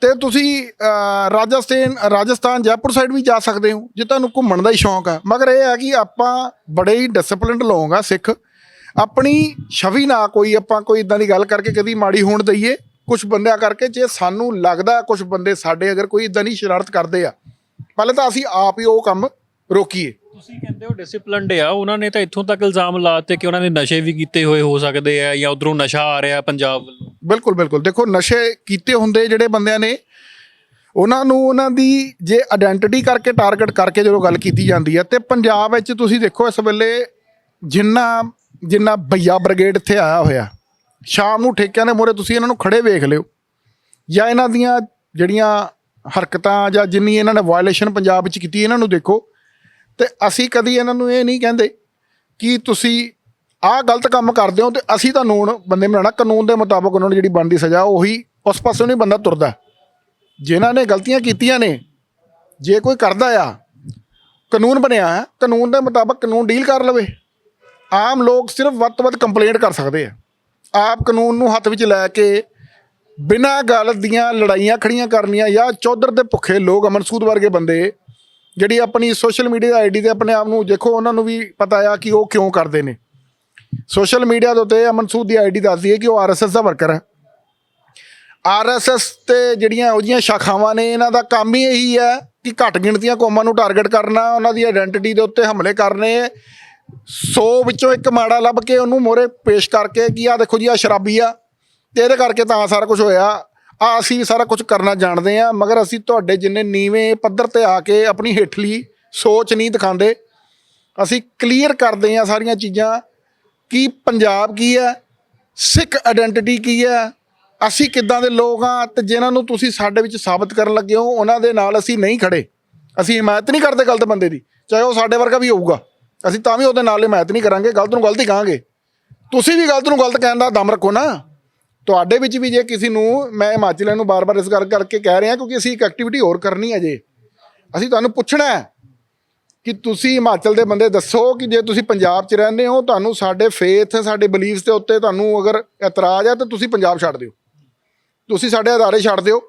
ਤੇ ਤੁਸੀਂ ਅਹ, ਰਾਜਸਥਾਨ ਰਾਜਸਥਾਨ ਜੈਪੁਰ ਸਾਈਡ ਵੀ ਜਾ ਸਕਦੇ ਹੋ ਜੇ ਤੁਹਾਨੂੰ ਘੁੰਮਣ ਦਾ ਹੀ ਸ਼ੌਂਕ ਆ। ਮਗਰ ਇਹ ਹੈ ਕਿ ਆਪਾਂ ਬੜੇ ਹੀ ਡਿਸਪਲਿਨਡ ਲੋਕ ਆ ਸਿੱਖ। ਆਪਣੀ ਛਵੀ ਨਾ ਕੋਈ ਆਪਾਂ ਕੋਈ ਇਦਾਂ ਦੀ ਗੱਲ ਕਰਕੇ ਕਦੀ ਮਾੜੀ ਹੋਣ ਦਈਏ। ਕੁਝ ਬੰਦਿਆਂ ਕਰਕੇ ਜੇ ਸਾਨੂੰ ਲੱਗਦਾ ਕੁਝ ਬੰਦੇ ਸਾਡੇ ਅਗਰ ਕੋਈ ਇਦਾਂ ਦੀ ਸ਼ਰਾਰਤ ਕਰਦੇ ਆ ਪਹਿਲੇ ਤਾਂ ਅਸੀਂ ਆਪ ਹੀ ਉਹ ਕੰਮ ਰੋਕੀਏ। ਤੁਸੀਂ ਕਹਿੰਦੇ ਹੋ ਡਿਸਪਲਿਨਡ ਆ ਉਹਨਾਂ ਨੇ ਤਾਂ ਇੱਥੋਂ ਤੱਕ ਇਲਜ਼ਾਮ ਲਾਤੇ ਕਿ ਉਹਨਾਂ ਨੇ ਨਸ਼ੇ ਵੀ ਕੀਤੇ ਹੋਏ ਹੋ ਸਕਦੇ ਆ ਜਾਂ ਉਧਰੋਂ ਨਸ਼ਾ ਆ ਰਿਹਾ ਪੰਜਾਬ ਵੱਲੋਂ। ਬਿਲਕੁਲ ਬਿਲਕੁਲ। ਦੇਖੋ ਨਸ਼ੇ ਕੀਤੇ ਹੁੰਦੇ ਜਿਹੜੇ ਬੰਦਿਆਂ ਨੇ ਉਹਨਾਂ ਨੂੰ ਉਹਨਾਂ ਦੀ ਜੇ ਆਇਡੈਂਟੀਟੀ ਕਰਕੇ ਟਾਰਗੇਟ ਕਰਕੇ ਜਦੋਂ ਗੱਲ ਕੀਤੀ ਜਾਂਦੀ ਹੈ ਤੇ ਪੰਜਾਬ ਵਿੱਚ ਤੁਸੀਂ ਦੇਖੋ ਇਸ ਵੇਲੇ ਜਿੰਨਾ ਜਿੰਨਾ ਭਈਆ ਬ੍ਰਿਗੇਡ ਇੱਥੇ ਆਇਆ ਹੋਇਆ ਸ਼ਾਮ ਨੂੰ ਠੇਕਿਆਂ ਦੇ ਮੋਰੇ ਤੁਸੀਂ ਇਹਨਾਂ ਨੂੰ ਖੜੇ ਵੇਖ ਲਿਓ। ਜਾਂ ਇਹਨਾਂ ਦੀਆਂ ਜਿਹੜੀਆਂ ਹਰਕਤਾਂ ਜਾਂ ਜਿੰਨੀ ਇਹਨਾਂ ਨੇ ਵਾਇਲੇਸ਼ਨ ਪੰਜਾਬ ਵਿੱਚ ਕੀਤੀ, ਇਹਨਾਂ ਨੂੰ ਦੇਖੋ। ਤੇ ਅਸੀਂ ਕਦੀ ਇਹਨਾਂ ਨੂੰ ਇਹ ਨਹੀਂ ਕਹਿੰਦੇ ਕਿ ਤੁਸੀਂ ਆਹ ਗਲਤ ਕੰਮ ਕਰਦੇ ਹੋ ਤੇ ਅਸੀਂ ਤਾਂ ਹੁਣ ਬੰਦੇ ਬਣਾਉਣਾ। ਕਾਨੂੰਨ ਦੇ ਮੁਤਾਬਕ ਉਹਨਾਂ ਨੂੰ ਜਿਹੜੀ ਬਣਦੀ ਸਜ਼ਾ, ਉਹੀ ਉਸ ਪਾਸੋਂ ਨਹੀਂ ਬੰਦਾ ਤੁਰਦਾ। ਜਿਨ੍ਹਾਂ ਨੇ ਗਲਤੀਆਂ ਕੀਤੀਆਂ ਨੇ, ਜੇ ਕੋਈ ਕਰਦਾ ਆ, ਕਾਨੂੰਨ ਬਣਿਆ ਹੈ, ਕਾਨੂੰਨ ਦੇ ਮੁਤਾਬਕ ਕਾਨੂੰਨ ਡੀਲ ਕਰ ਲਵੇ। ਆਮ ਲੋਕ ਸਿਰਫ ਵੱਧ ਤੋਂ ਵੱਧ ਕੰਪਲੇਂਟ ਕਰ ਸਕਦੇ ਆ। ਆਪ ਕਾਨੂੰਨ ਨੂੰ ਹੱਥ ਵਿੱਚ ਲੈ ਕੇ ਬਿਨਾਂ ਗੱਲ ਦੀਆਂ ਲੜਾਈਆਂ ਖੜੀਆਂ ਕਰਨੀਆਂ ਜਾਂ ਚੌਧਰ ਦੇ ਭੁੱਖੇ ਲੋਕ ਅਮਨ ਸੂਦ ਵਰਗੇ ਬੰਦੇ ਜਿਹੜੀ ਆਪਣੀ ਸੋਸ਼ਲ ਮੀਡੀਆ ਆਈਡੀ ਤੇ ਆਪਣੇ ਆਪ ਨੂੰ ਦੇਖੋ, ਉਹਨਾਂ ਨੂੰ ਵੀ ਪਤਾ ਆ ਕਿ ਉਹ ਕਿਉਂ ਕਰਦੇ ਨੇ। ਸੋਸ਼ਲ ਮੀਡੀਆ ਦੇ ਉੱਤੇ ਅਮਨ ਸੂਦ ਦੀ ਆਈਡੀ ਦੱਸਦੀ ਹੈ ਕਿ ਉਹ ਆਰਐਸਐਸ ਦਾ ਵਰਕਰ ਹੈ। ਆਰਐਸਐਸ ਤੇ ਜਿਹੜੀਆਂ ਉਹਦੀਆਂ ਸ਼ਾਖਾਵਾਂ ਨੇ, ਇਹਨਾਂ ਦਾ ਕੰਮ ਹੀ ਇਹੀ ਹੈ ਕਿ ਘੱਟ ਗਿਣਤੀਆਂ ਕੌਮਾਂ ਨੂੰ ਟਾਰਗੇਟ ਕਰਨਾ, ਉਹਨਾਂ ਦੀ ਆਇਡੈਂਟੀਟੀ ਦੇ ਉੱਤੇ ਹਮਲੇ ਕਰਨੇ 100 ਵਿੱਚੋਂ ਇੱਕ ਮਾੜਾ ਲੱਭ ਕੇ ਉਹਨੂੰ ਮੋਰੇ ਪੇਸ਼ ਕਰਕੇ ਕਿ ਆ ਦੇਖੋ ਜੀ ਆ ਸ਼ਰਾਬੀ ਆ। ਤੇ ਇਹਦੇ ਕਰਕੇ ਤਾਂ ਸਾਰਾ ਕੁਝ ਹੋਇਆ। ਆ ਅਸੀਂ ਸਾਰਾ ਕੁਝ ਕਰਨਾ ਜਾਣਦੇ ਆ, ਮਗਰ ਅਸੀਂ ਤੁਹਾਡੇ ਜਿੰਨੇ ਨੀਵੇਂ ਪੱਧਰ ਤੇ ਆ ਕੇ ਆਪਣੀ ਹੇਠਲੀ ਸੋਚ ਨਹੀਂ ਦਿਖਾਉਂਦੇ। ਅਸੀਂ ਕਲੀਅਰ ਕਰਦੇ ਆ ਸਾਰੀਆਂ ਚੀਜ਼ਾਂ ਕਿ ਪੰਜਾਬ ਕੀ ਹੈ, ਸਿੱਖ ਆਇਡੈਂਟੀਟੀ ਕੀ ਹੈ, ਅਸੀਂ ਕਿੱਦਾਂ ਦੇ ਲੋਕ ਆ ਤੇ ਜਿਨ੍ਹਾਂ ਨੂੰ ਤੁਸੀਂ ਸਾਡੇ ਵਿੱਚ ਸਾਬਤ ਕਰਨ ਲੱਗੇ ਹੋ, ਉਹਨਾਂ ਦੇ ਨਾਲ ਅਸੀਂ ਨਹੀਂ ਖੜੇ। ਅਸੀਂ ਹਿਮਾਇਤ ਨਹੀਂ ਕਰਦੇ ਗਲਤ ਬੰਦੇ ਦੀ, ਚਾਹੇ ਉਹ ਸਾਡੇ ਵਰਗਾ ਵੀ ਹੋਊਗਾ। ਅਸੀਂ ਤਾਂ ਵੀ ਉਹਦੇ ਨਾਲ ਹਿਮਾਇਤ ਨਹੀਂ ਕਰਾਂਗੇ, ਗਲਤ ਨੂੰ ਗਲਤ ਹੀ ਕਹਾਂਗੇ। ਤੁਸੀਂ ਵੀ ਗਲਤ ਨੂੰ ਗਲਤ ਕਹਿਣ ਦਾ ਦਮ ਰੱਖੋ ਨਾ। ਤੁਹਾਡੇ ਵਿੱਚ ਵੀ ਜੇ ਕਿਸੇ ਨੂੰ, ਮੈਂ ਹਿਮਾਚਲੀਆਂ ਨੂੰ ਬਾਰ-ਬਾਰ ਇਸ ਗੱਲ ਕਰਕੇ ਕਹਿ ਰਿਹਾ, ਕਿਉਂਕਿ ਅਸੀਂ ਇੱਕ ਐਕਟੀਵਿਟੀ ਹੋਰ ਕਰਨੀ ਹੈ ਜੇ। ਅਸੀਂ ਤੁਹਾਨੂੰ ਪੁੱਛਣਾ ਹੈ ਕਿ ਤੁਸੀਂ ਹਿਮਾਚਲ ਦੇ ਬੰਦੇ ਦੱਸੋ ਕਿ ਜੇ ਤੁਸੀਂ ਪੰਜਾਬ 'ਚ ਰਹਿੰਦੇ ਹੋ, ਤੁਹਾਨੂੰ ਸਾਡੇ ਫੇਥ ਸਾਡੇ ਬਲੀਫਸ ਦੇ ਉੱਤੇ ਤੁਹਾਨੂੰ ਅਗਰ ਇਤਰਾਜ਼ ਹੈ, ਤਾਂ ਤੁਸੀਂ ਪੰਜਾਬ ਛੱਡ ਦਿਓ। ਤੁਸੀਂ ਸਾਡੇ ਅਦਾਰੇ ਛੱਡ ਦਿਓ।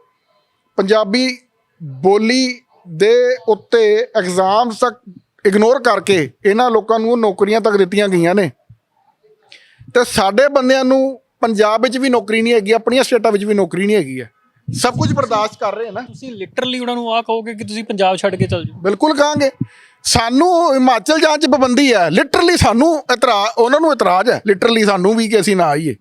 ਪੰਜਾਬੀ ਬੋਲੀ ਦੇ ਉੱਤੇ ਐਗਜ਼ਾਮਸ ਤੱਕ ਇਗਨੋਰ ਕਰਕੇ ਇਹਨਾਂ ਲੋਕਾਂ ਨੂੰ ਨੌਕਰੀਆਂ ਤੱਕ ਦਿੱਤੀਆਂ ਗਈਆਂ ਨੇ। ਤੇ ਸਾਡੇ ਬੰਦਿਆਂ ਨੂੰ ਪੰਜਾਬ ਵਿੱਚ ਵੀ ਨੌਕਰੀ ਨਹੀਂ ਹੈਗੀ ਆਪਣੀਆਂ ਸਟੇਟਾਂ ਵਿੱਚ ਵੀ ਨੌਕਰੀ ਨਹੀਂ ਹੈਗੀ ਹੈ। ਸਭ ਕੁਝ ਬਰਦਾਸ਼ਤ ਕਰ ਰਹੇ ਨਾ। ਤੁਸੀਂ ਲਿਟਰਲੀ ਉਹਨਾਂ ਨੂੰ ਆਹ ਕਹੋਗੇ ਕਿ ਤੁਸੀਂ ਪੰਜਾਬ ਛੱਡ ਕੇ ਚੱਲ ਜਾਓ। ਬਿਲਕੁਲ ਕਹਾਂਗੇ। ਸਾਨੂੰ ਹਿਮਾਚਲ ਜਾਣ 'ਚ ਪਾਬੰਦੀ ਹੈ। ਲਿਟਰਲੀ ਸਾਨੂੰ ਇਤਰਾਜ਼ ਉਹਨਾਂ ਨੂੰ ਇਤਰਾਜ਼ ਹੈ। ਲਿਟਰਲੀ ਸਾਨੂੰ ਵੀ ਕਿ ਅਸੀਂ ਨਾ ਆਈਏ।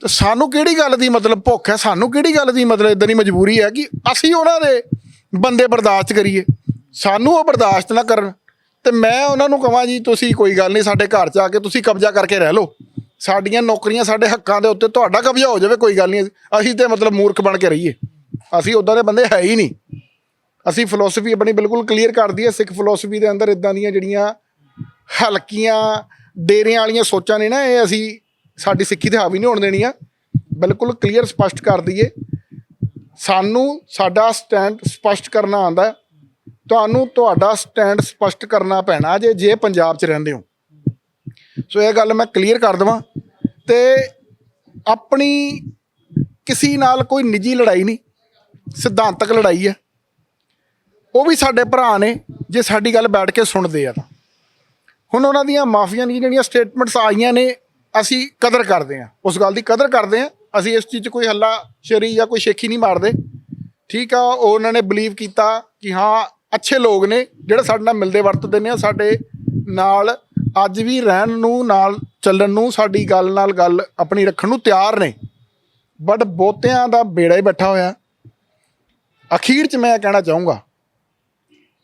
ਤੇ ਸਾਨੂੰ ਕਿਹੜੀ ਗੱਲ ਦੀ ਮਤਲਬ ਭੁੱਖ ਹੈ? ਸਾਨੂੰ ਕਿਹੜੀ ਗੱਲ ਦੀ ਮਤਲਬ ਇਦਾਂ ਦੀ ਮਜਬੂਰੀ ਹੈ ਕਿ ਅਸੀਂ ਉਹਨਾਂ ਦੇ ਬੰਦੇ ਬਰਦਾਸ਼ਤ ਕਰੀਏ। ਸਾਨੂੰ ਉਹ ਬਰਦਾਸ਼ਤ ਨਾ ਕਰਨ। ਤੇ ਮੈਂ ਉਹਨਾਂ ਨੂੰ ਕਹਾਂ ਜੀ, ਤੁਸੀਂ ਕੋਈ ਗੱਲ ਨਹੀਂ, ਸਾਡੇ ਘਰ 'ਚ ਆ ਕੇ ਤੁਸੀਂ ਕਬਜ਼ਾ ਕਰਕੇ ਰਹਿ ਲਓ। ਸਾਡੀਆਂ ਨੌਕਰੀਆਂ ਸਾਡੇ ਹੱਕਾਂ ਦੇ ਉੱਤੇ, ਤੁਹਾਡਾ ਕਬਜ਼ਾ ਹੋ ਜਾਵੇ, ਕੋਈ ਗੱਲ ਨਹੀਂ। ਅਸੀਂ ਤੇ ਮਤਲਬ ਮੂਰਖ ਬਣ ਕੇ ਰਹੀਏ। ਅਸੀਂ ਉਦਾਂ ਦੇ ਬੰਦੇ ਹੈ ਹੀ ਨਹੀਂ। ਅਸੀਂ ਫਿਲਾਸਫੀ ਆਪਣੀ ਬਿਲਕੁਲ ਕਲੀਅਰ ਕਰ ਦਈਏ, ਸਿੱਖ ਫਿਲਾਸਫੀ ਦੇ ਅੰਦਰ ਇਦਾਂ ਦੀਆਂ ਜਿਹੜੀਆਂ ਹਲਕੀਆਂ, ਡੇਰਿਆਂ ਵਾਲੀਆਂ ਸੋਚਾਂ ਨੇ ਨਾ, ਇਹ ਅਸੀਂ ਸਾਡੀ ਸਿੱਖੀ ਤੇ ਹਾਵੀ ਨਹੀਂ ਹੋਣ ਦੇਣੀਆਂ। ਬਿਲਕੁਲ ਕਲੀਅਰ ਸਪਸ਼ਟ ਕਰ ਦਈਏ। ਸਾਨੂੰ ਸਾਡਾ ਸਟੈਂਡ ਸਪਸ਼ਟ ਕਰਨਾ ਆਂਦਾ ਤੁਹਾਨੂੰ ਤੁਹਾਡਾ ਸਟੈਂਡ ਸਪਸ਼ਟ ਕਰਨਾ ਪੈਣਾ ਜੇ ਜੇ ਪੰਜਾਬ 'ਚ ਰਹਿੰਦੇ ਹੋ। ਸੋ ਇਹ ਗੱਲ ਮੈਂ ਕਲੀਅਰ ਕਰ ਦਵਾਂ ਤੇ ਆਪਣੀ ਕਿਸੇ ਨਾਲ ਕੋਈ ਨਿੱਜੀ ਲੜਾਈ ਨਹੀਂ, ਸਿਧਾਂਤਕ ਲੜਾਈ ਹੈ। ਉਹ ਵੀ ਸਾਡੇ ਭਰਾ ਨੇ, ਜੇ ਸਾਡੀ ਗੱਲ ਬੈਠ ਕੇ ਸੁਣਦੇ ਆ ਤਾਂ। ਹੁਣ ਉਹਨਾਂ ਦੀਆਂ ਮਾਫੀਆਂ ਦੀਆਂ ਜਿਹੜੀਆਂ ਸਟੇਟਮੈਂਟਸ ਆਈਆਂ ਨੇ, ਅਸੀਂ ਕਦਰ ਕਰਦੇ ਆ ਉਸ ਗੱਲ ਦੀ ਕਦਰ ਕਰਦੇ ਆ ਅਸੀਂ ਇਸ ਚੀਜ਼ 'ਚ ਕੋਈ ਹੱਲਾ ਸ਼ਰੀ ਜਾਂ ਕੋਈ ਸ਼ੇਖੀ ਨਹੀਂ ਮਾਰਦੇ। ਠੀਕ ਆ, ਉਹ ਉਹਨਾਂ ਨੇ ਬਲੀਵ ਕੀਤਾ ਕਿ ਹਾਂ ਅੱਛੇ ਲੋਕ ਨੇ, ਜਿਹੜੇ ਸਾਡੇ ਨਾਲ ਮਿਲਦੇ ਵਰਤਦੇ ਨੇ, ਸਾਡੇ ਨਾਲ ਅੱਜ ਵੀ ਰਹਿਣ ਨੂੰ, ਨਾਲ ਚੱਲਣ ਨੂੰ, ਸਾਡੀ ਗੱਲ ਨਾਲ ਗੱਲ ਆਪਣੀ ਰੱਖਣ ਨੂੰ ਤਿਆਰ ਨੇ। ਬਟ ਬਹੁਤਿਆਂ ਦਾ ਬੇੜਾ ਹੀ ਬੈਠਾ ਹੋਇਆ। ਅਖੀਰ 'ਚ ਮੈਂ ਕਹਿਣਾ ਚਾਹੂੰਗਾ,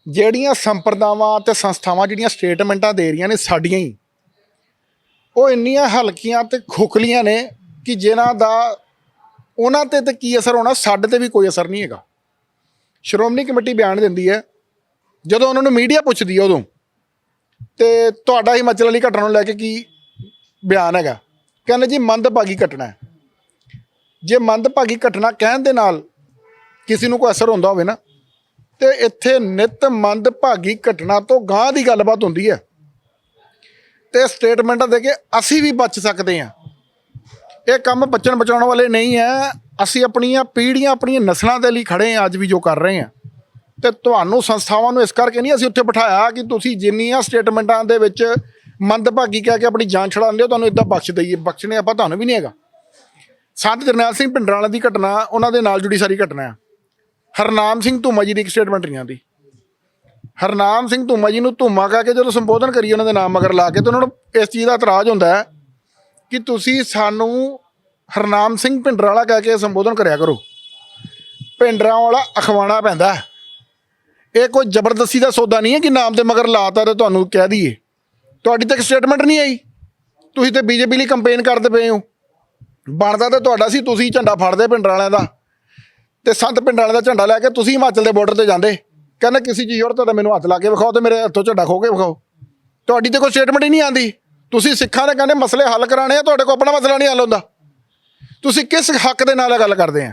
ਜਿਹੜੀਆਂ ਸੰਪਰਦਾਵਾਂ ਤੇ ਸੰਸਥਾਵਾਂ, ਜਿਹੜੀਆਂ ਸਟੇਟਮੈਂਟਾਂ ਦੇ ਰਹੀਆਂ ਨੇ ਸਾਡੀਆਂ ਹੀ, ਉਹ ਇੰਨੀਆਂ ਹਲਕੀਆਂ ਤੇ ਖੋਖਲੀਆਂ ਨੇ ਕਿ ਜਿਨ੍ਹਾਂ ਦਾ ਉਹਨਾਂ ਤੇ ਤੇ ਕੀ ਅਸਰ ਹੋਣਾ, ਸਾਡੇ ਤੇ ਵੀ ਕੋਈ ਅਸਰ ਨਹੀਂ ਹੈਗਾ। ਸ਼੍ਰੋਮਣੀ ਕਮੇਟੀ ਬਿਆਨ ਦਿੰਦੀ ਹੈ ਜਦੋਂ ਉਹਨਾਂ ਨੂੰ ਮੀਡੀਆ ਪੁੱਛਦੀ ਹੈ ਉਦੋਂ, ਤੇ ਤੁਹਾਡਾ ਹਿਮਾਚਲ ਵਾਲੀ ਘਟਨਾ ਨੂੰ ਲੈ ਕੇ ਕੀ ਬਿਆਨ ਹੈਗਾ? ਕਹਿੰਦੇ ਜੀ ਮੰਦਭਾਗੀ ਘਟਨਾ ਹੈ। ਜੇ ਮੰਦਭਾਗੀ ਘਟਨਾ ਕਹਿਣ ਦੇ ਨਾਲ ਕਿਸੇ ਨੂੰ ਕੋਈ ਅਸਰ ਹੁੰਦਾ ਹੋਵੇ ਨਾ, ਤੇ ਇੱਥੇ ਨਿਤ ਮੰਦਭਾਗੀ ਘਟਨਾ ਤੋਂ ਗਾਂ ਦੀ ਗੱਲਬਾਤ ਹੁੰਦੀ ਹੈ। ਤੇ ਸਟੇਟਮੈਂਟਾਂ ਦੇ ਕੇ ਅਸੀਂ ਵੀ ਬਚ ਸਕਦੇ ਹਾਂ। ਇਹ ਕੰਮ ਬਚਣ ਬਚਾਉਣ ਵਾਲੇ ਨਹੀਂ ਹੈ। ਅਸੀਂ ਆਪਣੀਆਂ ਪੀੜ੍ਹੀਆਂ, ਆਪਣੀਆਂ ਨਸਲਾਂ ਦੇ ਲਈ ਖੜੇ ਹਾਂ, ਅੱਜ ਵੀ ਜੋ ਕਰ ਰਹੇ ਹਾਂ। ਤੇ ਤੁਹਾਨੂੰ ਸੰਸਥਾਵਾਂ ਨੂੰ ਇਸ ਕਰਕੇ ਨਹੀਂ ਅਸੀਂ ਉੱਥੇ ਬਿਠਾਇਆ ਕਿ ਤੁਸੀਂ ਜਿੰਨੀਆਂ ਸਟੇਟਮੈਂਟਾਂ ਦੇ ਵਿੱਚ ਮੰਦਭਾਗੀ ਕਹਿ ਕੇ ਆਪਣੀ ਜਾਨ ਛਡਾਉਂਦੇ ਹੋ, ਤੁਹਾਨੂੰ ਇਦਾਂ ਬਖਸ਼ ਦਈਏ। ਬਖਸ਼ਣੇ ਆਪਾਂ ਤੁਹਾਨੂੰ ਵੀ ਨਹੀਂ ਹੈਗਾ। ਸੰਤ ਜਰਨੈਲ ਸਿੰਘ ਭਿੰਡਰਾਂਵਾਲਾ ਦੀ ਘਟਨਾ, ਉਹਨਾਂ ਦੇ ਨਾਲ ਜੁੜੀ ਸਾਰੀ ਘਟਨਾ ਹੈ ਹਰਨਾਮ ਸਿੰਘ ਧੂਮਾ ਜੀ ਦੀ ਇੱਕ ਸਟੇਟਮੈਂਟ ਨਹੀਂ ਦੀ ਹਰਨਾਮ ਸਿੰਘ ਧੂਮਾ ਜੀ ਨੂੰ ਧੂਮਾ ਕਹਿ ਕੇ ਜਦੋਂ ਸੰਬੋਧਨ ਕਰੀ ਉਹਨਾਂ ਦੇ ਨਾਮ ਮਗਰ ਲਾ ਕੇ ਤੇ ਉਹਨਾਂ ਨੂੰ ਇਸ ਚੀਜ਼ ਦਾ ਇਤਰਾਜ਼ ਹੁੰਦਾ ਹੈ ਕਿ ਤੁਸੀਂ ਸਾਨੂੰ ਹਰਨਾਮ ਸਿੰਘ ਭਿੰਡਰਾਂਵਾਲਾ ਕਹਿ ਕੇ ਸੰਬੋਧਨ ਕਰਿਆ ਕਰੋ। ਭਿੰਡਰਾਂਵਾਲਾ ਅਖਵਾਣਾ ਪੈਂਦਾ ਹੈ। ਇਹ ਕੋਈ ਜ਼ਬਰਦਸਤੀ ਦਾ ਸੌਦਾ ਨਹੀਂ ਹੈ ਕਿ ਨਾਮ ਦੇ ਮਗਰ ਲਾਤਾ ਤੇ ਤੁਹਾਨੂੰ ਕਹਿ ਦਈਏ। ਤੁਹਾਡੀ ਤੱਕ ਸਟੇਟਮੈਂਟ ਨਹੀਂ ਆਈ। ਤੁਸੀਂ ਤੇ ਬੀਜੇਪੀ ਲਈ ਕੰਪੇਨ ਕਰਦੇ ਪਏ ਹੋ। ਬਣਦਾ ਤਾਂ ਤੁਹਾਡਾ ਸੀ, ਤੁਸੀਂ ਝੰਡਾ ਫੜਦੇ ਪਿੰਡ ਵਾਲਿਆਂ ਦਾ। ਤੇ ਸੰਤ ਪਿੰਡ ਵਾਲਿਆਂ ਦਾ ਝੰਡਾ ਲੈ ਕੇ ਤੁਸੀਂ ਹਿਮਾਚਲ ਦੇ ਬਾਰਡਰ ਤੇ ਜਾਂਦੇ। ਕਹਿੰਦੇ ਕਿਸੇ ਚੀਜ਼ ਹੋਰ ਤਾਂ ਮੈਨੂੰ ਹੱਥ ਲਾ ਕੇ ਵਿਖਾਓ ਤੇ ਮੇਰੇ ਹੱਥੋਂ ਝੰਡਾ ਖੋ ਕੇ ਵਿਖਾਓ। ਤੁਹਾਡੀ ਤੇ ਕੋਈ ਸਟੇਟਮੈਂਟ ਹੀ ਨਹੀਂ ਆਂਦੀ। ਤੁਸੀਂ ਸਿੱਖਾਂ ਦੇ ਕਹਿੰਦੇ ਮਸਲੇ ਹੱਲ ਕਰਾਣੇ ਆ, ਤੁਹਾਡੇ ਕੋਲ ਆਪਣਾ ਮਸਲਾ ਨਹੀਂ ਹੱਲ ਹੁੰਦਾ। ਤੁਸੀਂ ਕਿਸ ਹੱਕ ਦੇ ਨਾਲ ਇਹ ਗੱਲ ਕਰਦੇ ਆ?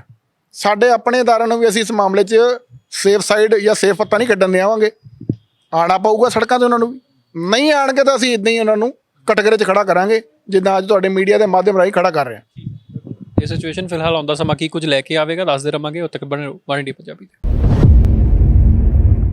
ਸਾਡੇ ਆਪਣੇ ਅਦਾਰਿਆਂ ਨੂੰ ਵੀ ਅਸੀਂ ਇਸ ਮਾਮਲੇ 'ਚ ਸੇਫ ਸਾਈਡ ਜਾਂ ਸੇਫ ਪੱਤਾ ਨਹੀਂ ਕੱਢਣ ਦੇਵਾਂਗੇ। ਆਣਾ ਪਊਗਾ ਸੜਕਾਂ ਤੇ ਉਹਨਾਂ ਨੂੰ ਵੀ। ਨਹੀਂ ਆਣਗੇ ਤਾਂ ਅਸੀਂ ਇਦਾਂ ਹੀ ਉਹਨਾਂ ਨੂੰ ਕਟਗਰੇ 'ਚ ਖੜਾ ਕਰਾਂਗੇ, ਜਿੱਦਾਂ ਅੱਜ ਤੁਹਾਡੇ ਮੀਡੀਆ ਦੇ ਮਾਧਿਅਮ ਰਾਹੀਂ ਖੜਾ ਕਰ ਰਹੇ ਹਾਂ। ਇਹ ਸਿਚੁਏਸ਼ਨ ਫਿਲਹਾਲ ਆਉਂਦਾ ਸਮਾਂ ਕੀ ਕੁਝ ਲੈ ਕੇ ਆਵੇਗਾ, ਦੱਸਦੇ ਰਵਾਂਗੇ ਉੱਥੇ ਤੱਕ ਬਣੇ ਰਹੋ ਵਾਰੰਟੀ ਪੰਜਾਬੀ ਤੇ